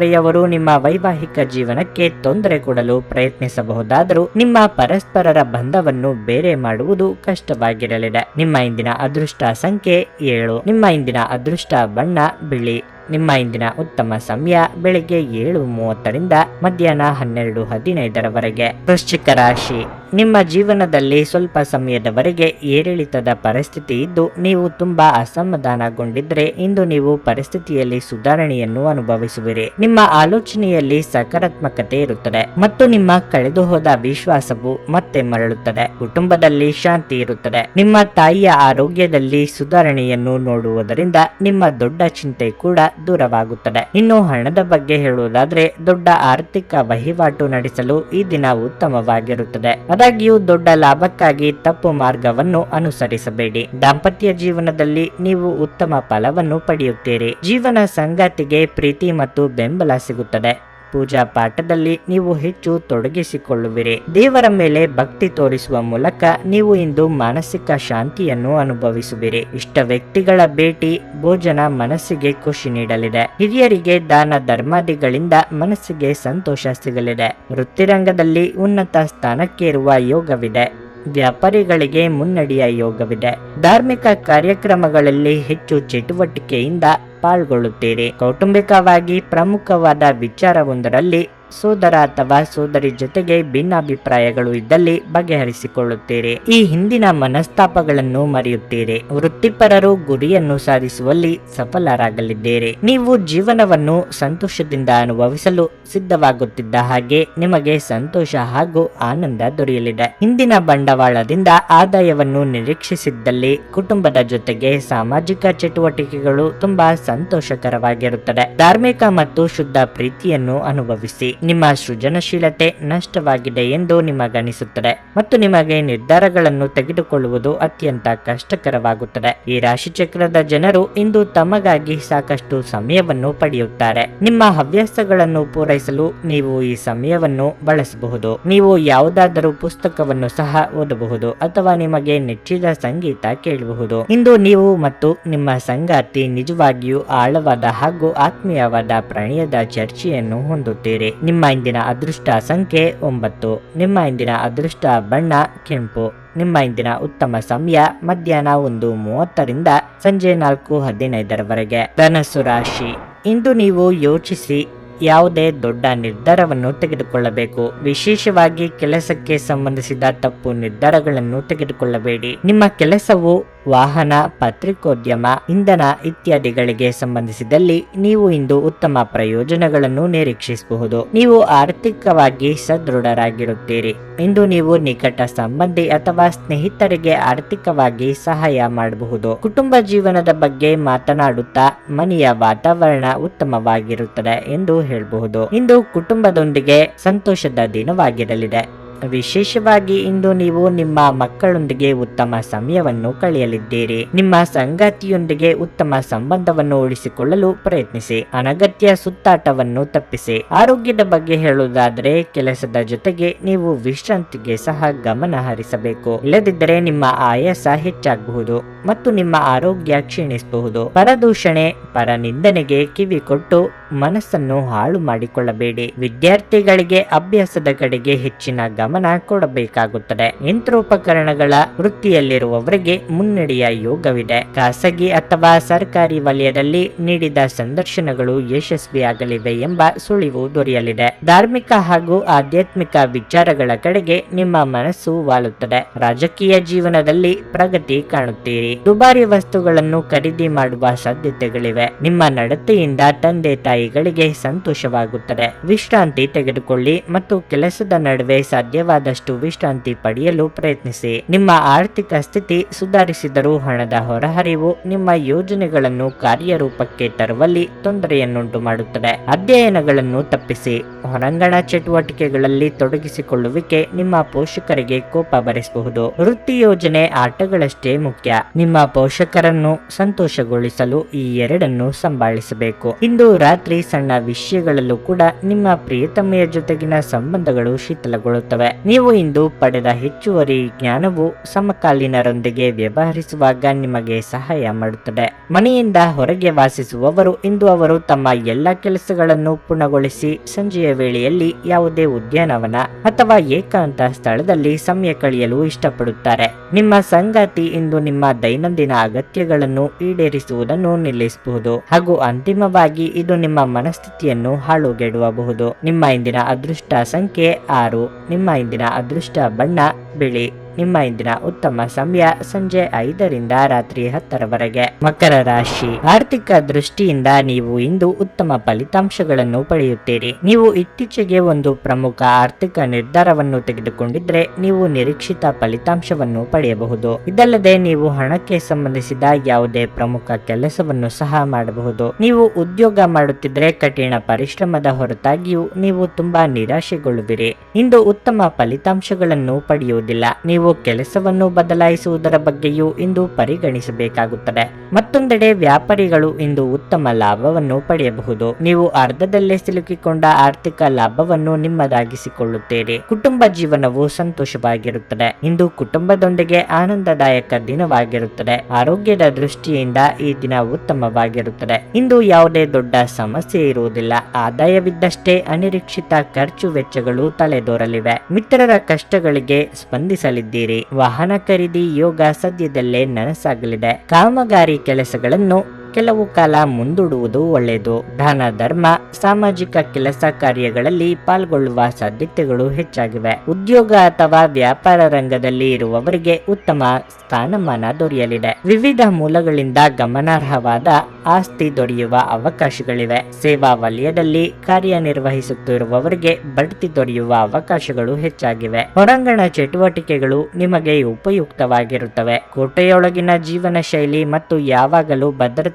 ನೆರೆಹೊರೆಯವರು ನಿಮ್ಮ ವೈವಾಹಿಕ ಜೀವನಕ್ಕೆ ತೊಂದರೆ ಕೊಡಲು ಪ್ರಯತ್ನಿಸಬಹುದಾದರೂ ನಿಮ್ಮ ಪರಸ್ಪರರ ಬಂಧವನ್ನು ಬೇರೆ ಮಾಡುವುದು ಕಷ್ಟವಾಗಿರಲಿದೆ. ನಿಮ್ಮ ಇಂದಿನ ಅದೃಷ್ಟ ಸಂಖ್ಯೆ ಏಳು. ನಿಮ್ಮ ಇಂದಿನ ಅದೃಷ್ಟ ಬಣ್ಣ, ಬಿಳಿ. ನಿಮ್ಮ ಇಂದಿನ ಉತ್ತಮ ಸಮಯ ಬೆಳಿಗ್ಗೆ ಏಳು ಮೂವತ್ತರಿಂದ ಮಧ್ಯಾಹ್ನ ಹನ್ನೆರಡು ಹದಿನೈದರವರೆಗೆ. ವೃಶ್ಚಿಕ ರಾಶಿ. ನಿಮ್ಮ ಜೀವನದಲ್ಲಿ ಸ್ವಲ್ಪ ಸಮಯದವರೆಗೆ ಏರಿಳಿತದ ಪರಿಸ್ಥಿತಿ ಇದ್ದು, ನೀವು ತುಂಬಾ ಅಸಮಾಧಾನಗೊಂಡಿದ್ರೆ ಇಂದು ನೀವು ಪರಿಸ್ಥಿತಿಯಲ್ಲಿ ಸುಧಾರಣೆಯನ್ನು ಅನುಭವಿಸುವಿರಿ. ನಿಮ್ಮ ಆಲೋಚನೆಯಲ್ಲಿ ಸಕಾರಾತ್ಮಕತೆ ಇರುತ್ತದೆ ಮತ್ತು ನಿಮ್ಮ ಕಳೆದುಹೋದ ವಿಶ್ವಾಸವು ಮತ್ತೆ ಮರಳುತ್ತದೆ. ಕುಟುಂಬದಲ್ಲಿ ಶಾಂತಿ ಇರುತ್ತದೆ. ನಿಮ್ಮ ತಾಯಿಯ ಆರೋಗ್ಯದಲ್ಲಿ ಸುಧಾರಣೆಯನ್ನು ನೋಡುವುದರಿಂದ ನಿಮ್ಮ ದೊಡ್ಡ ಚಿಂತೆ ಕೂಡ ದೂರವಾಗುತ್ತದೆ. ಇನ್ನು ಹಣದ ಬಗ್ಗೆ ಹೇಳುವುದಾದ್ರೆ, ದೊಡ್ಡ ಆರ್ಥಿಕ ವಹಿವಾಟು ನಡೆಸಲು ಈ ದಿನ ಉತ್ತಮವಾಗಿರುತ್ತದೆ. ಆದಾಗ್ಯೂ, ದೊಡ್ಡ ಲಾಭಕ್ಕಾಗಿ ತಪ್ಪು ಮಾರ್ಗವನ್ನು ಅನುಸರಿಸಬೇಡಿ. ದಾಂಪತ್ಯ ಜೀವನದಲ್ಲಿ ನೀವು ಉತ್ತಮ ಫಲವನ್ನು ಪಡೆಯುತ್ತೀರಿ. ಜೀವನ ಸಂಗಾತಿಗೆ ಪ್ರೀತಿ ಮತ್ತು ಬೆಂಬಲ ಸಿಗುತ್ತದೆ. ಪೂಜಾ ಪಾಠದಲ್ಲಿ ನೀವು ಹೆಚ್ಚು ತೊಡಗಿಸಿಕೊಳ್ಳುವಿರಿ. ದೇವರ ಮೇಲೆ ಭಕ್ತಿ ತೋರಿಸುವ ಮೂಲಕ ನೀವು ಇಂದು ಮಾನಸಿಕ ಶಾಂತಿಯನ್ನು ಅನುಭವಿಸುವಿರಿ. ಇಷ್ಟ ವ್ಯಕ್ತಿಗಳ ಭೇಟಿ ಭೋಜನ ಮನಸ್ಸಿಗೆ ಖುಷಿ ನೀಡಲಿದೆ. ಹಿರಿಯರಿಗೆ ದಾನ ಧರ್ಮಾದಿಗಳಿಂದ ಮನಸ್ಸಿಗೆ ಸಂತೋಷ ಸಿಗಲಿದೆ. ವೃತ್ತಿರಂಗದಲ್ಲಿ ಉನ್ನತ ಸ್ಥಾನಕ್ಕೇರುವ ಯೋಗವಿದೆ. ವ್ಯಾಪಾರಿಗಳಿಗೆ ಮುನ್ನಡೆಯ ಯೋಗವಿದೆ. ಧಾರ್ಮಿಕ ಕಾರ್ಯಕ್ರಮಗಳಲ್ಲಿ ಹೆಚ್ಚು ಚಟುವಟಿಕೆಯಿಂದ ಪಾಲ್ಗೊಳ್ಳುತ್ತೀರಿ. ಕೌಟುಂಬಿಕವಾಗಿ ಪ್ರಮುಖವಾದ ವಿಚಾರವೊಂದರಲ್ಲಿ ಸೋದರ ಅಥವಾ ಸೋದರಿ ಜೊತೆಗೆ ಭಿನ್ನಾಭಿಪ್ರಾಯಗಳು ಇದ್ದಲ್ಲಿ ಬಗೆಹರಿಸಿಕೊಳ್ಳುತ್ತೀರಿ. ಈ ಹಿಂದಿನ ಮನಸ್ತಾಪಗಳನ್ನು ಮರೆಯುತ್ತೀರಿ. ವೃತ್ತಿಪರರು ಗುರಿಯನ್ನು ಸಾಧಿಸುವಲ್ಲಿ ಸಫಲರಾಗಲಿದ್ದೀರಿ. ನೀವು ಜೀವನವನ್ನು ಸಂತೋಷದಿಂದ ಅನುಭವಿಸಲು ಸಿದ್ಧವಾಗುತ್ತಿದ್ದ ಹಾಗೆ ನಿಮಗೆ ಸಂತೋಷ ಹಾಗೂ ಆನಂದ ದೊರೆಯಲಿದೆ. ಹಿಂದಿನ ಬಂಡವಾಳದಿಂದ ಆದಾಯವನ್ನು ನಿರೀಕ್ಷಿಸಿದ್ದಲ್ಲಿ ಕುಟುಂಬದ ಜೊತೆಗೆ ಸಾಮಾಜಿಕ ಚಟುವಟಿಕೆಗಳು ತುಂಬಾ ಸಂತೋಷಕರವಾಗಿರುತ್ತದೆ. ಧಾರ್ಮಿಕ ಮತ್ತು ಶುದ್ಧ ಪ್ರೀತಿಯನ್ನು ಅನುಭವಿಸಿ. ನಿಮ್ಮ ಸೃಜನಶೀಲತೆ ನಷ್ಟವಾಗಿದೆ ಎಂದು ನಿಮಗನಿಸುತ್ತದೆ ಮತ್ತು ನಿಮಗೆ ನಿರ್ಧಾರಗಳನ್ನು ತೆಗೆದುಕೊಳ್ಳುವುದು ಅತ್ಯಂತ ಕಷ್ಟಕರವಾಗುತ್ತದೆ. ಈ ರಾಶಿಚಕ್ರದ ಜನರು ಇಂದು ತಮಗಾಗಿ ಸಾಕಷ್ಟು ಸಮಯವನ್ನು ಪಡೆಯುತ್ತಾರೆ. ನಿಮ್ಮ ಹವ್ಯಾಸಗಳನ್ನು ಪೂರೈಸಲು ನೀವು ಈ ಸಮಯವನ್ನು ಬಳಸಬಹುದು. ನೀವು ಯಾವುದಾದರೂ ಪುಸ್ತಕವನ್ನು ಸಹ ಓದಬಹುದು ಅಥವಾ ನಿಮಗೆ ನೆಚ್ಚಿದ ಸಂಗೀತ ಕೇಳಬಹುದು. ಇಂದು ನೀವು ಮತ್ತು ನಿಮ್ಮ ಸಂಗಾತಿ ನಿಜವಾಗಿಯೂ ಆಳವಾದ ಹಾಗೂ ಆತ್ಮೀಯವಾದ ಪ್ರಣಯದ ಚರ್ಚೆಯನ್ನು ಹೊಂದುತ್ತೀರಿ. ನಿಮ್ಮ ಇಂದಿನ ಅದೃಷ್ಟ ಸಂಖ್ಯೆ ಒಂಬತ್ತು. ನಿಮ್ಮ ಇಂದಿನ ಅದೃಷ್ಟ ಬಣ್ಣ ಕೆಂಪು. ನಿಮ್ಮ ಇಂದಿನ ಉತ್ತಮ ಸಮಯ ಮಧ್ಯಾಹ್ನ ಒಂದು ಮೂವತ್ತರಿಂದ ಸಂಜೆ ನಾಲ್ಕು ಹದಿನೈದರವರೆಗೆ. ಧನಸ್ಸು ರಾಶಿ. ಇಂದು ನೀವು ಯೋಚಿಸಿ ಯಾವುದೇ ದೊಡ್ಡ ನಿರ್ಧಾರವನ್ನು ತೆಗೆದುಕೊಳ್ಳಬೇಕು. ವಿಶೇಷವಾಗಿ ಕೆಲಸಕ್ಕೆ ಸಂಬಂಧಿಸಿದ ತಪ್ಪು ನಿರ್ಧಾರಗಳನ್ನು ತೆಗೆದುಕೊಳ್ಳಬೇಡಿ. ನಿಮ್ಮ ಕೆಲಸವು ವಾಹನ, ಪತ್ರಿಕೋದ್ಯಮ, ಇಂಧನ ಇತ್ಯಾದಿಗಳಿಗೆ ಸಂಬಂಧಿಸಿದಲ್ಲಿ ನೀವು ಇಂದು ಉತ್ತಮ ಪ್ರಯೋಜನಗಳನ್ನು ನಿರೀಕ್ಷಿಸಬಹುದು. ನೀವು ಆರ್ಥಿಕವಾಗಿ ಸದೃಢರಾಗಿರುತ್ತೀರಿ. ಇಂದು ನೀವು ನಿಕಟ ಸಂಬಂಧಿ ಅಥವಾ ಸ್ನೇಹಿತರಿಗೆ ಆರ್ಥಿಕವಾಗಿ ಸಹಾಯ ಮಾಡಬಹುದು. ಕುಟುಂಬ ಜೀವನದ ಬಗ್ಗೆ ಮಾತನಾಡುತ್ತಾ ಮನೆಯ ವಾತಾವರಣ ಉತ್ತಮವಾಗಿರುತ್ತದೆ ಎಂದು ಹೇಳಬಹುದು. ಇಂದು ಕುಟುಂಬದೊಂದಿಗೆ ಸಂತೋಷದ ದಿನವಾಗಿರಲಿದೆ. ವಿಶೇಷವಾಗಿ ಇಂದು ನೀವು ನಿಮ್ಮ ಮಕ್ಕಳೊಂದಿಗೆ ಉತ್ತಮ ಸಮಯವನ್ನು ಕಳೆಯಲಿದ್ದೀರಿ. ನಿಮ್ಮ ಸಂಗಾತಿಯೊಂದಿಗೆ ಉತ್ತಮ ಸಂಬಂಧವನ್ನು ಉಳಿಸಿಕೊಳ್ಳಲು ಪ್ರಯತ್ನಿಸಿ. ಅನಗತ್ಯ ಸುತ್ತಾಟವನ್ನು ತಪ್ಪಿಸಿ. ಆರೋಗ್ಯದ ಬಗ್ಗೆ ಹೇಳುವುದಾದರೆ ಕೆಲಸದ ಜೊತೆಗೆ ನೀವು ವಿಶ್ರಾಂತಿಗೆ ಸಹ ಗಮನ ಹರಿಸಬೇಕು. ಇಲ್ಲದಿದ್ದರೆ ನಿಮ್ಮ ಆಯಾಸ ಹೆಚ್ಚಾಗಬಹುದು ಮತ್ತು ನಿಮ್ಮ ಆರೋಗ್ಯ ಕ್ಷೀಣಿಸಬಹುದು. ಪರದೂಷಣೆ, ಪರನಿಂದನೆಗೆ ಕಿವಿ ಕೊಟ್ಟು ಮನಸ್ಸನ್ನು ಹಾಳು ಮಾಡಿಕೊಳ್ಳಬೇಡಿ. ವಿದ್ಯಾರ್ಥಿಗಳಿಗೆ ಅಭ್ಯಾಸದ ಕಡೆಗೆ ಹೆಚ್ಚಿನ ಗಮನ ಕೊಡಬೇಕಾಗುತ್ತದೆ. ಯಂತ್ರೋಪಕರಣಗಳ ವೃತ್ತಿಯಲ್ಲಿರುವವರಿಗೆ ಮುನ್ನಡೆಯ ಯೋಗವಿದೆ. ಖಾಸಗಿ ಅಥವಾ ಸರ್ಕಾರಿ ವಲಯದಲ್ಲಿ ನೀಡಿದ ಸಂದರ್ಶನಗಳು ಯಶಸ್ವಿಯಾಗಲಿವೆ ಎಂಬ ಸುಳಿವು ದೊರೆಯಲಿದೆ. ಧಾರ್ಮಿಕ ಹಾಗೂ ಆಧ್ಯಾತ್ಮಿಕ ವಿಚಾರಗಳ ಕಡೆಗೆ ನಿಮ್ಮ ಮನಸ್ಸು ವಾಲುತ್ತದೆ. ರಾಜಕೀಯ ಜೀವನದಲ್ಲಿ ಪ್ರಗತಿ ಕಾಣುತ್ತೀರಿ. ದುಬಾರಿ ವಸ್ತುಗಳನ್ನು ಖರೀದಿ ಮಾಡುವ ಸಾಧ್ಯತೆಗಳಿವೆ. ನಿಮ್ಮ ನಡತೆಯಿಂದ ತಂದೆ ತಾಯಿಗಳಿಗೆ ಸಂತೋಷವಾಗುತ್ತದೆ. ವಿಶ್ರಾಂತಿ ತೆಗೆದುಕೊಳ್ಳಿ ಮತ್ತು ಕೆಲಸದ ನಡುವೆ ಸಾಧ್ಯವಾದಷ್ಟು ವಿಶ್ರಾಂತಿ ಪಡೆಯಲು ಪ್ರಯತ್ನಿಸಿ. ನಿಮ್ಮ ಆರ್ಥಿಕ ಸ್ಥಿತಿ ಸುಧಾರಿಸಿದರೂ ಹಣದ ಹೊರಹರಿವು ನಿಮ್ಮ ಯೋಜನೆಗಳನ್ನು ಕಾರ್ಯರೂಪಕ್ಕೆ ತರುವಲ್ಲಿ ತೊಂದರೆಯನ್ನುಂಟು ಮಾಡುತ್ತದೆ ಅಧ್ಯಯನಗಳನ್ನು ತಪ್ಪಿಸಿ. ಹೊರಾಂಗಣ ಚಟುವಟಿಕೆಗಳಲ್ಲಿ ತೊಡಗಿಸಿಕೊಳ್ಳುವಿಕೆ ನಿಮ್ಮ ಪೋಷಕರಿಗೆ ಕೋಪ ಬರೆಸಬಹುದು. ವೃತ್ತಿ ಯೋಜನೆ ಆಟಗಳಷ್ಟೇ ಮುಖ್ಯ. ನಿಮ್ಮ ಪೋಷಕರನ್ನು ಸಂತೋಷಗೊಳಿಸಲು ಈ ಎರಡನ್ನು ಸಂಭಾಳಿಸಬೇಕು. ಇಂದು ರಾತ್ರಿ ಸಣ್ಣ ವಿಷಯಗಳಲ್ಲೂ ಕೂಡ ನಿಮ್ಮ ಪ್ರಿಯತಮೆಯ ಜೊತೆಗಿನ ಸಂಬಂಧಗಳು ಶಿಥಿಲಗೊಳ್ಳುತ್ತವೆ. ನೀವು ಇಂದು ಪಡೆದ ಹೆಚ್ಚುವರಿ ಜ್ಞಾನವು ಸಮಕಾಲೀನರೊಂದಿಗೆ ವ್ಯವಹರಿಸುವಾಗ ನಿಮಗೆ ಸಹಾಯ ಮಾಡುತ್ತದೆ. ಮನೆಯಿಂದ ಹೊರಗೆ ವಾಸಿಸುವವರು ಇಂದು ಅವರು ತಮ್ಮ ಎಲ್ಲ ಕೆಲಸಗಳನ್ನು ಪೂರ್ಣಗೊಳಿಸಿ ಸಂಜೆಯ ವೇಳೆಯಲ್ಲಿ ಯಾವುದೇ ಉದ್ಯಾನವನ ಅಥವಾ ಏಕಾಂತ ಸ್ಥಳದಲ್ಲಿ ಸಮಯ ಕಳೆಯಲು ಇಷ್ಟಪಡುತ್ತಾರೆ. ನಿಮ್ಮ ಸಂಗಾತಿ ಇಂದು ನಿಮ್ಮ ದೈನಂದಿನ ಅಗತ್ಯಗಳನ್ನು ಈಡೇರಿಸುವುದನ್ನು ನಿಲ್ಲಿಸಬಹುದು. ಹಾಗೂ ಅಂತಿಮವಾಗಿ ಇದು ನಿಮ್ಮ ಮನಸ್ಥಿತಿಯನ್ನು ಹಾಳುಗೆಡುವಬಹುದು. ನಿಮ್ಮ ಇಂದಿನ ಅದೃಷ್ಟ ಸಂಖ್ಯೆ ಆರು. ನಿಮ್ಮ ಇಂದಿನ ಅದೃಷ್ಟ ಬಣ್ಣ ಬಿಳಿ. ನಿಮ್ಮ ಇಂದಿನ ಉತ್ತಮ ಸಮಯ ಸಂಜೆ ಐದರಿಂದ ರಾತ್ರಿ ಹತ್ತರವರೆಗೆ. ಮಕರ ರಾಶಿ. ಆರ್ಥಿಕ ದೃಷ್ಟಿಯಿಂದ ನೀವು ಇಂದು ಉತ್ತಮ ಫಲಿತಾಂಶಗಳನ್ನು ಪಡೆಯುತ್ತೀರಿ. ನೀವು ಇತ್ತೀಚೆಗೆ ಒಂದು ಪ್ರಮುಖ ಆರ್ಥಿಕ ನಿರ್ಧಾರವನ್ನು ತೆಗೆದುಕೊಂಡಿದ್ರೆ ನೀವು ನಿರೀಕ್ಷಿತ ಫಲಿತಾಂಶವನ್ನು ಪಡೆಯಬಹುದು. ಇದಲ್ಲದೆ ನೀವು ಹಣಕ್ಕೆ ಸಂಬಂಧಿಸಿದ ಯಾವುದೇ ಪ್ರಮುಖ ಕೆಲಸವನ್ನು ಸಹ ಮಾಡಬಹುದು. ನೀವು ಉದ್ಯೋಗ ಮಾಡುತ್ತಿದ್ರೆ ಕಠಿಣ ಪರಿಶ್ರಮದ ಹೊರತಾಗಿಯೂ ನೀವು ತುಂಬಾ ನಿರಾಶೆಗೊಳ್ಳುವಿರಿ. ಇಂದು ಉತ್ತಮ ಫಲಿತಾಂಶಗಳನ್ನು ಪಡೆಯುವುದಿಲ್ಲ. ನೀವು ಕೆಲಸವನ್ನು ಬದಲಾಯಿಸುವುದರ ಬಗ್ಗೆಯೂ ಇಂದು ಪರಿಗಣಿಸಬೇಕಾಗುತ್ತದೆ. ಮತ್ತೊಂದೆಡೆ ವ್ಯಾಪಾರಿಗಳು ಇಂದು ಉತ್ತಮ ಲಾಭವನ್ನು ಪಡೆಯಬಹುದು. ನೀವು ಅರ್ಧದಲ್ಲೇ ಸಿಲುಕಿಕೊಂಡ ಆರ್ಥಿಕ ಲಾಭವನ್ನು ನಿಮ್ಮದಾಗಿಸಿಕೊಳ್ಳುತ್ತೀರಿ. ಕುಟುಂಬ ಜೀವನವು ಸಂತೋಷವಾಗಿರುತ್ತದೆ. ಇಂದು ಕುಟುಂಬದೊಂದಿಗೆ ಆನಂದದಾಯಕ ದಿನವಾಗಿರುತ್ತದೆ. ಆರೋಗ್ಯದ ದೃಷ್ಟಿಯಿಂದ ಈ ದಿನ ಉತ್ತಮವಾಗಿರುತ್ತದೆ. ಇಂದು ಯಾವುದೇ ದೊಡ್ಡ ಸಮಸ್ಯೆ ಇರುವುದಿಲ್ಲ. ಆದಾಯವಿದ್ದಷ್ಟೇ ಅನಿರೀಕ್ಷಿತ ಖರ್ಚು ವೆಚ್ಚಗಳು ತಲೆದೋರಲಿವೆ. ಮಿತ್ರರ ಕಷ್ಟಗಳಿಗೆ ಸ್ಪಂದಿಸಲಿದ್ದೀರಿ. ವಾಹನ ಖರೀದಿ ಯೋಗ ಸದ್ಯದಲ್ಲೇ ನನಸಾಗಲಿದೆ. ಕಾಮಗಾರಿ ಕೆಲಸಗಳನ್ನು ಕೆಲವು ಕಾಲ ಮುಂದೂಡುವುದು ಒಳ್ಳೆಯದು. ದಾನ, ಧರ್ಮ, ಸಾಮಾಜಿಕ ಕೆಲಸ ಕಾರ್ಯಗಳಲ್ಲಿ ಪಾಲ್ಗೊಳ್ಳುವ ಸಾಧ್ಯತೆಗಳು ಹೆಚ್ಚಾಗಿವೆ. ಉದ್ಯೋಗ ಅಥವಾ ವ್ಯಾಪಾರ ರಂಗದಲ್ಲಿ ಇರುವವರಿಗೆ ಉತ್ತಮ ಸ್ಥಾನಮಾನ ದೊರೆಯಲಿದೆ. ವಿವಿಧ ಮೂಲಗಳಿಂದ ಗಮನಾರ್ಹವಾದ ಆಸ್ತಿ ದೊರೆಯುವ ಅವಕಾಶಗಳಿವೆ. ಸೇವಾ ವಲಯದಲ್ಲಿ ಕಾರ್ಯನಿರ್ವಹಿಸುತ್ತಿರುವವರಿಗೆ ಬಡ್ತಿ ದೊರೆಯುವ ಅವಕಾಶಗಳು ಹೆಚ್ಚಾಗಿವೆ. ಹೊರಾಂಗಣ ಚಟುವಟಿಕೆಗಳು ನಿಮಗೆ ಉಪಯುಕ್ತವಾಗಿರುತ್ತವೆ. ಕೋಟೆಯೊಳಗಿನ ಜೀವನ ಶೈಲಿ ಮತ್ತು ಯಾವಾಗಲೂ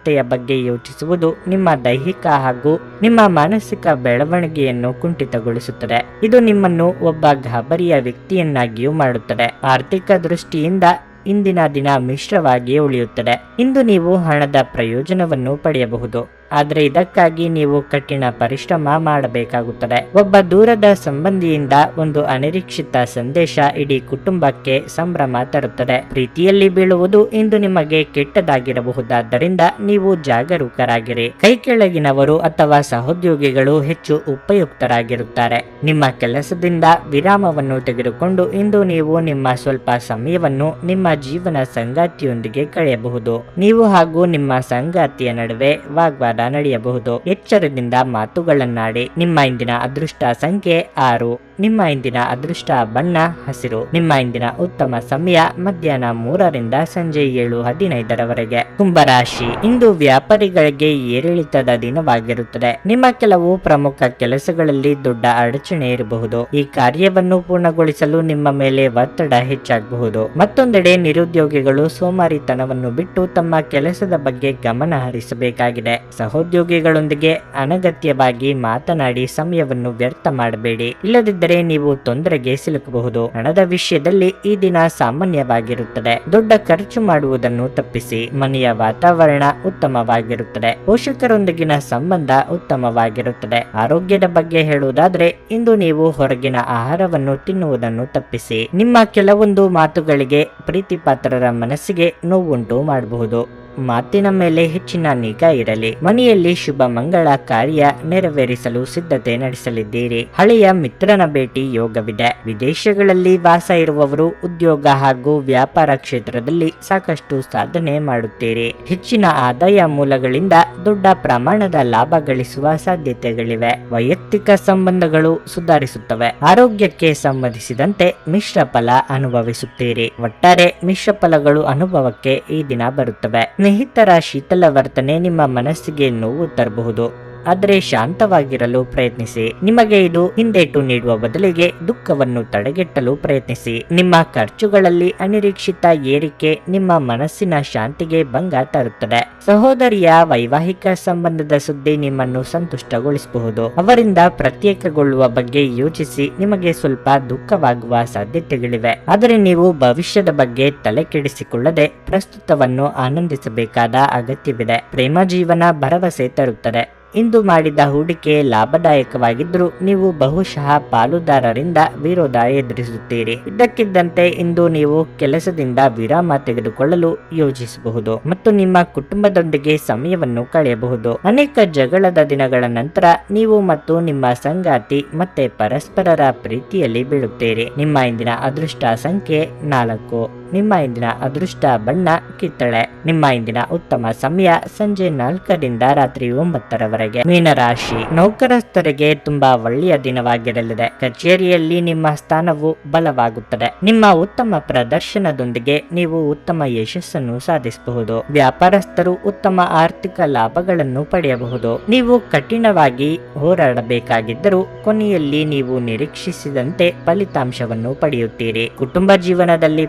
ಭದ್ರತೆಯ ಬಗ್ಗೆ ಯೋಚಿಸುವುದು ನಿಮ್ಮ ದೈಹಿಕ ಹಾಗೂ ನಿಮ್ಮ ಮಾನಸಿಕ ಬೆಳವಣಿಗೆಯನ್ನು ಕುಂಠಿತಗೊಳಿಸುತ್ತದೆ. ಇದು ನಿಮ್ಮನ್ನು ಒಬ್ಬ ಗಾಬರಿಯ ವ್ಯಕ್ತಿಯನ್ನಾಗಿಯೂ ಮಾಡುತ್ತದೆ. ಆರ್ಥಿಕ ದೃಷ್ಟಿಯಿಂದ ಇಂದಿನ ದಿನ ಮಿಶ್ರವಾಗಿ ಉಳಿಯುತ್ತದೆ. ಇಂದು ನೀವು ಹಣದ ಪ್ರಯೋಜನವನ್ನು ಪಡೆಯಬಹುದು. ಆದರೆ ಇದಕ್ಕಾಗಿ ನೀವು ಕಠಿಣ ಪರಿಶ್ರಮ ಮಾಡಬೇಕಾಗುತ್ತದೆ. ಒಬ್ಬ ದೂರದ ಸಂಬಂಧಿಯಿಂದ ಒಂದು ಅನಿರೀಕ್ಷಿತ ಸಂದೇಶ ಇಡೀ ಕುಟುಂಬಕ್ಕೆ ಸಂಭ್ರಮ ತರುತ್ತದೆ. ಪ್ರೀತಿಯಲ್ಲಿ ಬೀಳುವುದು ಇಂದು ನಿಮಗೆ ಕೆಟ್ಟದಾಗಿರಬಹುದಾದ್ದರಿಂದ ನೀವು ಜಾಗರೂಕರಾಗಿರಿ. ಕೈ ಕೆಳಗಿನವರು ಅಥವಾ ಸಹೋದ್ಯೋಗಿಗಳು ಹೆಚ್ಚು ಉಪಯುಕ್ತರಾಗಿರುತ್ತಾರೆ. ನಿಮ್ಮ ಕೆಲಸದಿಂದ ವಿರಾಮವನ್ನು ತೆಗೆದುಕೊಂಡು ಇಂದು ನೀವು ನಿಮ್ಮ ಸ್ವಲ್ಪ ಸಮಯವನ್ನು ನಿಮ್ಮ ಜೀವನ ಸಂಗಾತಿಯೊಂದಿಗೆ ಕಳೆಯಬಹುದು. ನೀವು ಹಾಗೂ ನಿಮ್ಮ ಸಂಗಾತಿಯ ನಡುವೆ ವಾಗ್ವಾದ ನಡೆಯಬಹುದು ಎಚ್ಚರದಿಂದ ಮಾತುಗಳನ್ನಾಡಿ. ನಿಮ್ಮ ಇಂದಿನ ಅದೃಷ್ಟ ಸಂಖ್ಯೆ ಆರು. ನಿಮ್ಮ ಇಂದಿನ ಅದೃಷ್ಟ ಬಣ್ಣ ಹಸಿರು ನಿಮ್ಮ ಇಂದಿನ ಉತ್ತಮ ಸಮಯ ಮಧ್ಯಾಹ್ನ ಮೂರರಿಂದ ಸಂಜೆ ಏಳು ಹದಿನೈದರವರೆಗೆ. ಕುಂಭರಾಶಿ ಇಂದು ವ್ಯಾಪಾರಿಗಳಿಗೆ ಏರಿಳಿತದ ದಿನವಾಗಿರುತ್ತದೆ. ನಿಮ್ಮ ಕೆಲವು ಪ್ರಮುಖ ಕೆಲಸಗಳಲ್ಲಿ ದೊಡ್ಡ ಅಡಚಣೆ ಇರಬಹುದು. ಈ ಕಾರ್ಯವನ್ನು ಪೂರ್ಣಗೊಳಿಸಲು ನಿಮ್ಮ ಮೇಲೆ ಒತ್ತಡ ಹೆಚ್ಚಾಗಬಹುದು. ಮತ್ತೊಂದೆಡೆ ನಿರುದ್ಯೋಗಿಗಳು ಸೋಮಾರಿತನವನ್ನು ಬಿಟ್ಟು ತಮ್ಮ ಕೆಲಸದ ಬಗ್ಗೆ ಗಮನ ಹರಿಸಬೇಕಾಗಿದೆ. ಸಹೋದ್ಯೋಗಿಗಳೊಂದಿಗೆ ಅನಗತ್ಯವಾಗಿ ಮಾತನಾಡಿ ಸಮಯವನ್ನು ವ್ಯರ್ಥ ಮಾಡಬೇಡಿ. ಇಲ್ಲದಿದ್ದರೆ ನೀವು ತೊಂದರೆಗೆ ಸಿಲುಕಬಹುದು. ಹಣದ ವಿಷಯದಲ್ಲಿ ಈ ದಿನ ಸಾಮಾನ್ಯವಾಗಿರುತ್ತದೆ. ದೊಡ್ಡ ಖರ್ಚು ಮಾಡುವುದನ್ನು ತಪ್ಪಿಸಿ ಮನೆಯ ವಾತಾವರಣ ಉತ್ತಮವಾಗಿರುತ್ತದೆ. ಪೋಷಕರೊಂದಿಗಿನ ಸಂಬಂಧ ಉತ್ತಮವಾಗಿರುತ್ತದೆ. ಆರೋಗ್ಯದ ಬಗ್ಗೆ ಹೇಳುವುದಾದ್ರೆ, ಇಂದು ನೀವು ಹೊರಗಿನ ಆಹಾರವನ್ನು ತಿನ್ನುವುದನ್ನು ತಪ್ಪಿಸಿ ನಿಮ್ಮ ಕೆಲವೊಂದು ಮಾತುಗಳಿಗೆ ಪ್ರೀತಿಪಾತ್ರರ ಮನಸ್ಸಿಗೆ ನೋವುಂಟು ಮಾಡಬಹುದು. ಮಾತಿನ ಮೇಲೆ ಹೆಚ್ಚಿನ ನಿಗಾ ಇರಲಿ ಮನೆಯಲ್ಲಿ ಶುಭ ಮಂಗಳ ಕಾರ್ಯ ನೆರವೇರಿಸಲು ಸಿದ್ಧತೆ ನಡೆಸಲಿದ್ದೀರಿ. ಹಳೆಯ ಮಿತ್ರನ ಭೇಟಿ ಯೋಗವಿದೆ. ವಿದೇಶಗಳಲ್ಲಿ ವಾಸ ಇರುವವರು ಉದ್ಯೋಗ ಹಾಗೂ ವ್ಯಾಪಾರ ಕ್ಷೇತ್ರದಲ್ಲಿ ಸಾಕಷ್ಟು ಸಾಧನೆ ಮಾಡುತ್ತೀರಿ. ಹೆಚ್ಚಿನ ಆದಾಯ ಮೂಲಗಳಿಂದ ದೊಡ್ಡ ಪ್ರಮಾಣದ ಲಾಭ ಗಳಿಸುವ ಸಾಧ್ಯತೆಗಳಿವೆ. ವೈಯಕ್ತಿಕ ಸಂಬಂಧಗಳು ಸುಧಾರಿಸುತ್ತವೆ. ಆರೋಗ್ಯಕ್ಕೆ ಸಂಬಂಧಿಸಿದಂತೆ ಮಿಶ್ರ ಫಲ ಅನುಭವಿಸುತ್ತೀರಿ. ಒಟ್ಟಾರೆ ಮಿಶ್ರ ಫಲಗಳು ಅನುಭವಕ್ಕೆ ಈ ದಿನ ಬರುತ್ತವೆ. ಸ್ನೇಹಿತರ ಶೀತಲ ವರ್ತನೆ ನಿಮ್ಮ ಮನಸ್ಸಿಗೆ ನೋವು ತರಬಹುದು. ಆದರೆ ಶಾಂತವಾಗಿರಲು ಪ್ರಯತ್ನಿಸಿ. ನಿಮಗೆ ಇದು ಹಿಂದೇಟು ನೀಡುವ ಬದಲಿಗೆ ದುಃಖವನ್ನು ತಡೆಗಟ್ಟಲು ಪ್ರಯತ್ನಿಸಿ. ನಿಮ್ಮ ಖರ್ಚುಗಳಲ್ಲಿ ಅನಿರೀಕ್ಷಿತ ಏರಿಕೆ ನಿಮ್ಮ ಮನಸ್ಸಿನ ಶಾಂತಿಗೆ ಭಂಗ ತರುತ್ತದೆ. ಸಹೋದರಿಯ ವೈವಾಹಿಕ ಸಂಬಂಧದ ಸುದ್ದಿ ನಿಮ್ಮನ್ನು ಸಂತುಷ್ಟಗೊಳಿಸಬಹುದು. ಅವರಿಂದ ಪ್ರತ್ಯೇಕಗೊಳ್ಳುವ ಬಗ್ಗೆ ಯೋಚಿಸಿ ನಿಮಗೆ ಸ್ವಲ್ಪ ದುಃಖವಾಗುವ ಸಾಧ್ಯತೆಗಳಿವೆ. ಆದರೆ ನೀವು ಭವಿಷ್ಯದ ಬಗ್ಗೆ ತಲೆ ಕೆಡಿಸಿಕೊಳ್ಳದೆ ಪ್ರಸ್ತುತವನ್ನು ಆನಂದಿಸಬೇಕಾದ ಅಗತ್ಯವಿದೆ. ಪ್ರೇಮ ಜೀವನ ಭರವಸೆ ತರುತ್ತದೆ. ಇಂದು ಮಾಡಿದ ಹೂಡಿಕೆ ಲಾಭದಾಯಕವಾಗಿದ್ದರೂ ನೀವು ಬಹುಶಃ ಪಾಲುದಾರರಿಂದ ವಿರೋಧ ಎದುರಿಸುತ್ತೀರಿ. ಇದಕ್ಕಿದ್ದಂತೆ ಇಂದು ನೀವು ಕೆಲಸದಿಂದ ವಿರಾಮ ತೆಗೆದುಕೊಳ್ಳಲು ಯೋಜಿಸಬಹುದು ಮತ್ತು ನಿಮ್ಮ ಕುಟುಂಬದೊಂದಿಗೆ ಸಮಯವನ್ನು ಕಳೆಯಬಹುದು. ಅನೇಕ ಜಗಳದ ದಿನಗಳ ನಂತರ ನೀವು ಮತ್ತು ನಿಮ್ಮ ಸಂಗಾತಿ ಮತ್ತೆ ಪರಸ್ಪರರ ಪ್ರೀತಿಯಲ್ಲಿ ಬೀಳುತ್ತೀರಿ. ನಿಮ್ಮ ಇಂದಿನ ಅದೃಷ್ಟ ಸಂಖ್ಯೆ ನಾಲ್ಕು. ನಿಮ್ಮ ಇಂದಿನ ಅದೃಷ್ಟ ಬಣ್ಣ ಕಿತ್ತಳೆ. ನಿಮ್ಮ ಇಂದಿನ ಉತ್ತಮ ಸಮಯ ಸಂಜೆ ನಾಲ್ಕರಿಂದ ರಾತ್ರಿ ಒಂಬತ್ತರವರೆಗೆ. ಮೀನರಾಶಿ. ನೌಕರಸ್ಥರಿಗೆ ತುಂಬಾ ಒಳ್ಳೆಯ ದಿನವಾಗಿರಲಿದೆ. ಕಚೇರಿಯಲ್ಲಿ ನಿಮ್ಮ ಸ್ಥಾನವು ಬಲವಾಗುತ್ತದೆ. ನಿಮ್ಮ ಉತ್ತಮ ಪ್ರದರ್ಶನದೊಂದಿಗೆ ನೀವು ಉತ್ತಮ ಯಶಸ್ಸನ್ನು ಸಾಧಿಸಬಹುದು. ವ್ಯಾಪಾರಸ್ಥರು ಉತ್ತಮ ಆರ್ಥಿಕ ಲಾಭಗಳನ್ನು ಪಡೆಯಬಹುದು. ನೀವು ಕಠಿಣವಾಗಿ ಹೋರಾಡಬೇಕಾಗಿದ್ದರೂ ಕೊನೆಯಲ್ಲಿ ನೀವು ನಿರೀಕ್ಷಿಸಿದಂತೆ ಫಲಿತಾಂಶವನ್ನು ಪಡೆಯುತ್ತೀರಿ. ಕುಟುಂಬ ಜೀವನದಲ್ಲಿ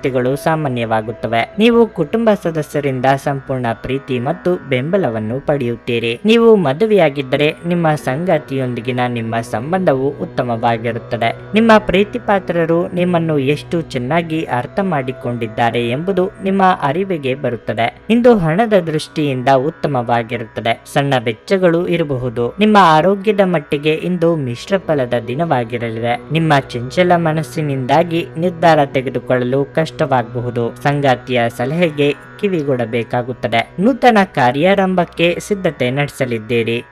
ಪರಿಸ್ಥಿತಿಗಳು ಸಾಮಾನ್ಯವಾಗುತ್ತವೆ. ನೀವು ಕುಟುಂಬ ಸದಸ್ಯರಿಂದ ಸಂಪೂರ್ಣ ಪ್ರೀತಿ ಮತ್ತು ಬೆಂಬಲವನ್ನು ಪಡೆಯುತ್ತೀರಿ. ನೀವು ಮದುವೆಯಾಗಿದ್ದರೆ ನಿಮ್ಮ ಸಂಗಾತಿಯೊಂದಿಗಿನ ನಿಮ್ಮ ಸಂಬಂಧವು ಉತ್ತಮವಾಗಿರುತ್ತದೆ. ನಿಮ್ಮ ಪ್ರೀತಿಪಾತ್ರರು ನಿಮ್ಮನ್ನು ಎಷ್ಟು ಚೆನ್ನಾಗಿ ಅರ್ಥ ಮಾಡಿಕೊಂಡಿದ್ದಾರೆ ಎಂಬುದು ನಿಮ್ಮ ಅರಿವಿಗೆ ಬರುತ್ತದೆ. ಇಂದು ಹಣದ ದೃಷ್ಟಿಯಿಂದ ಉತ್ತಮವಾಗಿರುತ್ತದೆ. ಸಣ್ಣ ವೆಚ್ಚಗಳು ಇರಬಹುದು. ನಿಮ್ಮ ಆರೋಗ್ಯದ ಮಟ್ಟಿಗೆ ಇಂದು ಮಿಶ್ರ ಫಲದ ದಿನವಾಗಿರಲಿದೆ ನಿಮ್ಮ ಚಂಚಲ ಮನಸ್ಸಿನಿಂದಾಗಿ ನಿರ್ಧಾರ ತೆಗೆದುಕೊಳ್ಳಲು ಕಷ್ಟವಾಗಬಹುದು ಸಂಗಾತಿಯ ಸಲಹೆಗೆ ಕಿವಿಗೊಡಬೇಕಾಗುತ್ತದೆ. ನೂತನ ಕಾರ್ಯಾರಂಭಕ್ಕೆ ಸಿದ್ಧತೆ ನಡೆಸಲಿದ್ದೀರಿ.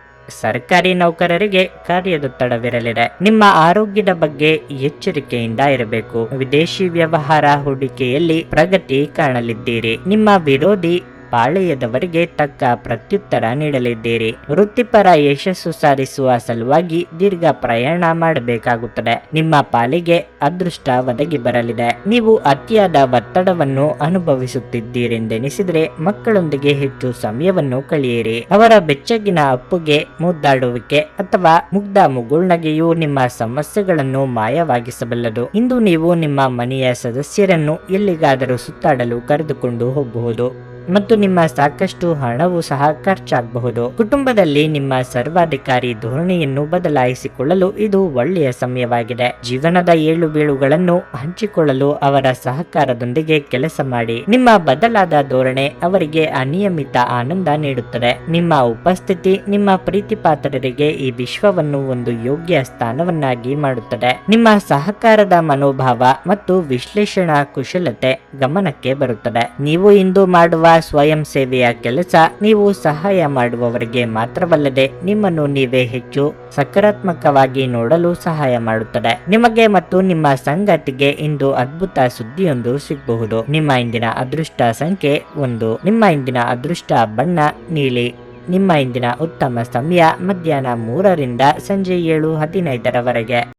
ಸರ್ಕಾರಿ ನೌಕರರಿಗೆ ಕಾರ್ಯದೊತ್ತಡವಿರಲಿದೆ. ನಿಮ್ಮ ಆರೋಗ್ಯದ ಬಗ್ಗೆ ಎಚ್ಚರಿಕೆಯಿಂದ ಇರಬೇಕು. ವಿದೇಶಿ ವ್ಯವಹಾರ ಹೂಡಿಕೆಯಲ್ಲಿ ಪ್ರಗತಿ ಕಾಣಲಿದ್ದೀರಿ. ನಿಮ್ಮ ವಿರೋಧಿ ಪಾಳೆಯದವರಿಗೆ ತಕ್ಕ ಪ್ರತ್ಯುತ್ತರ ನೀಡಲಿದ್ದೀರಿ. ವೃತ್ತಿಪರ ಯಶಸ್ಸು ಸಾಧಿಸುವ ಸಲುವಾಗಿ ದೀರ್ಘ ಪ್ರಯಾಣ ಮಾಡಬೇಕಾಗುತ್ತದೆ. ನಿಮ್ಮ ಪಾಲಿಗೆ ಅದೃಷ್ಟ ಒದಗಿ ಬರಲಿದೆ. ನೀವು ಅತಿಯಾದ ಒತ್ತಡವನ್ನು ಅನುಭವಿಸುತ್ತಿದ್ದೀರೆಂದೆನಿಸಿದರೆ ಮಕ್ಕಳೊಂದಿಗೆ ಹೆಚ್ಚು ಸಮಯವನ್ನು ಕಳೆಯಿರಿ. ಅವರ ಬೆಚ್ಚಗಿನ ಅಪ್ಪುಗೆ ಮುದ್ದಾಡುವಿಕೆ ಅಥವಾ ಮುಗ್ಧ ಮುಗುಳ್ನಗೆಯು ನಿಮ್ಮ ಸಮಸ್ಯೆಗಳನ್ನು ಮಾಯವಾಗಿಸಬಲ್ಲದು. ಇಂದು ನೀವು ನಿಮ್ಮ ಮನೆಯ ಸದಸ್ಯರನ್ನು ಎಲ್ಲಿಗಾದರೂ ಸುತ್ತಾಡಲು ಕರೆದುಕೊಂಡು ಹೋಗಬಹುದು. ಮತ್ತು ನಿಮ್ಮ ಸಾಕಷ್ಟು ಹಣವು ಸಹ ಖರ್ಚಾಗಬಹುದು. ಕುಟುಂಬದಲ್ಲಿ ನಿಮ್ಮ ಸರ್ವಾಧಿಕಾರಿ ಧೋರಣೆಯನ್ನು ಬದಲಾಯಿಸಿಕೊಳ್ಳಲು ಇದು ಒಳ್ಳೆಯ ಸಮಯವಾಗಿದೆ. ಜೀವನದ ಏಳು ಬೀಳುಗಳನ್ನು ಹಂಚಿಕೊಳ್ಳಲು ಅವರ ಸಹಕಾರದೊಂದಿಗೆ ಕೆಲಸ ಮಾಡಿ. ನಿಮ್ಮ ಬದಲಾದ ಧೋರಣೆ ಅವರಿಗೆ ಅನಿಯಮಿತ ಆನಂದ ನೀಡುತ್ತದೆ. ನಿಮ್ಮ ಉಪಸ್ಥಿತಿ ನಿಮ್ಮ ಪ್ರೀತಿಪಾತ್ರರಿಗೆ ಈ ವಿಶ್ವವನ್ನು ಒಂದು ಯೋಗ್ಯ ಸ್ಥಾನವನ್ನಾಗಿ ಮಾಡುತ್ತದೆ. ನಿಮ್ಮ ಸಹಕಾರದ ಮನೋಭಾವ ಮತ್ತು ವಿಶ್ಲೇಷಣಾ ಕುಶಲತೆ ಗಮನಕ್ಕೆ ಬರುತ್ತದೆ. ನೀವು ಇಂದು ಮಾಡುವ ಸ್ವಯಂ ಸೇವೆಯ ಕೆಲಸ ನೀವು ಸಹಾಯ ಮಾಡುವವರಿಗೆ ಮಾತ್ರವಲ್ಲದೆ ನಿಮ್ಮನ್ನು ನೀವೇ ಹೆಚ್ಚು ಸಕಾರಾತ್ಮಕವಾಗಿ ನೋಡಲು ಸಹಾಯ ಮಾಡುತ್ತದೆ. ನಿಮಗೆ ಮತ್ತು ನಿಮ್ಮ ಸಂಗಾತಿಗೆ ಇಂದು ಅದ್ಭುತ ಸುದ್ದಿಯೊಂದು ಸಿಗಬಹುದು. ನಿಮ್ಮ ಇಂದಿನ ಅದೃಷ್ಟ ಸಂಖ್ಯೆ ಒಂದು. ನಿಮ್ಮ ಇಂದಿನ ಅದೃಷ್ಟ ಬಣ್ಣ ನೀಲಿ. ನಿಮ್ಮ ಇಂದಿನ ಉತ್ತಮ ಸಮಯ ಮಧ್ಯಾಹ್ನ ಮೂರರಿಂದ ಸಂಜೆ ಏಳು ಹದಿನೈದರವರೆಗೆ.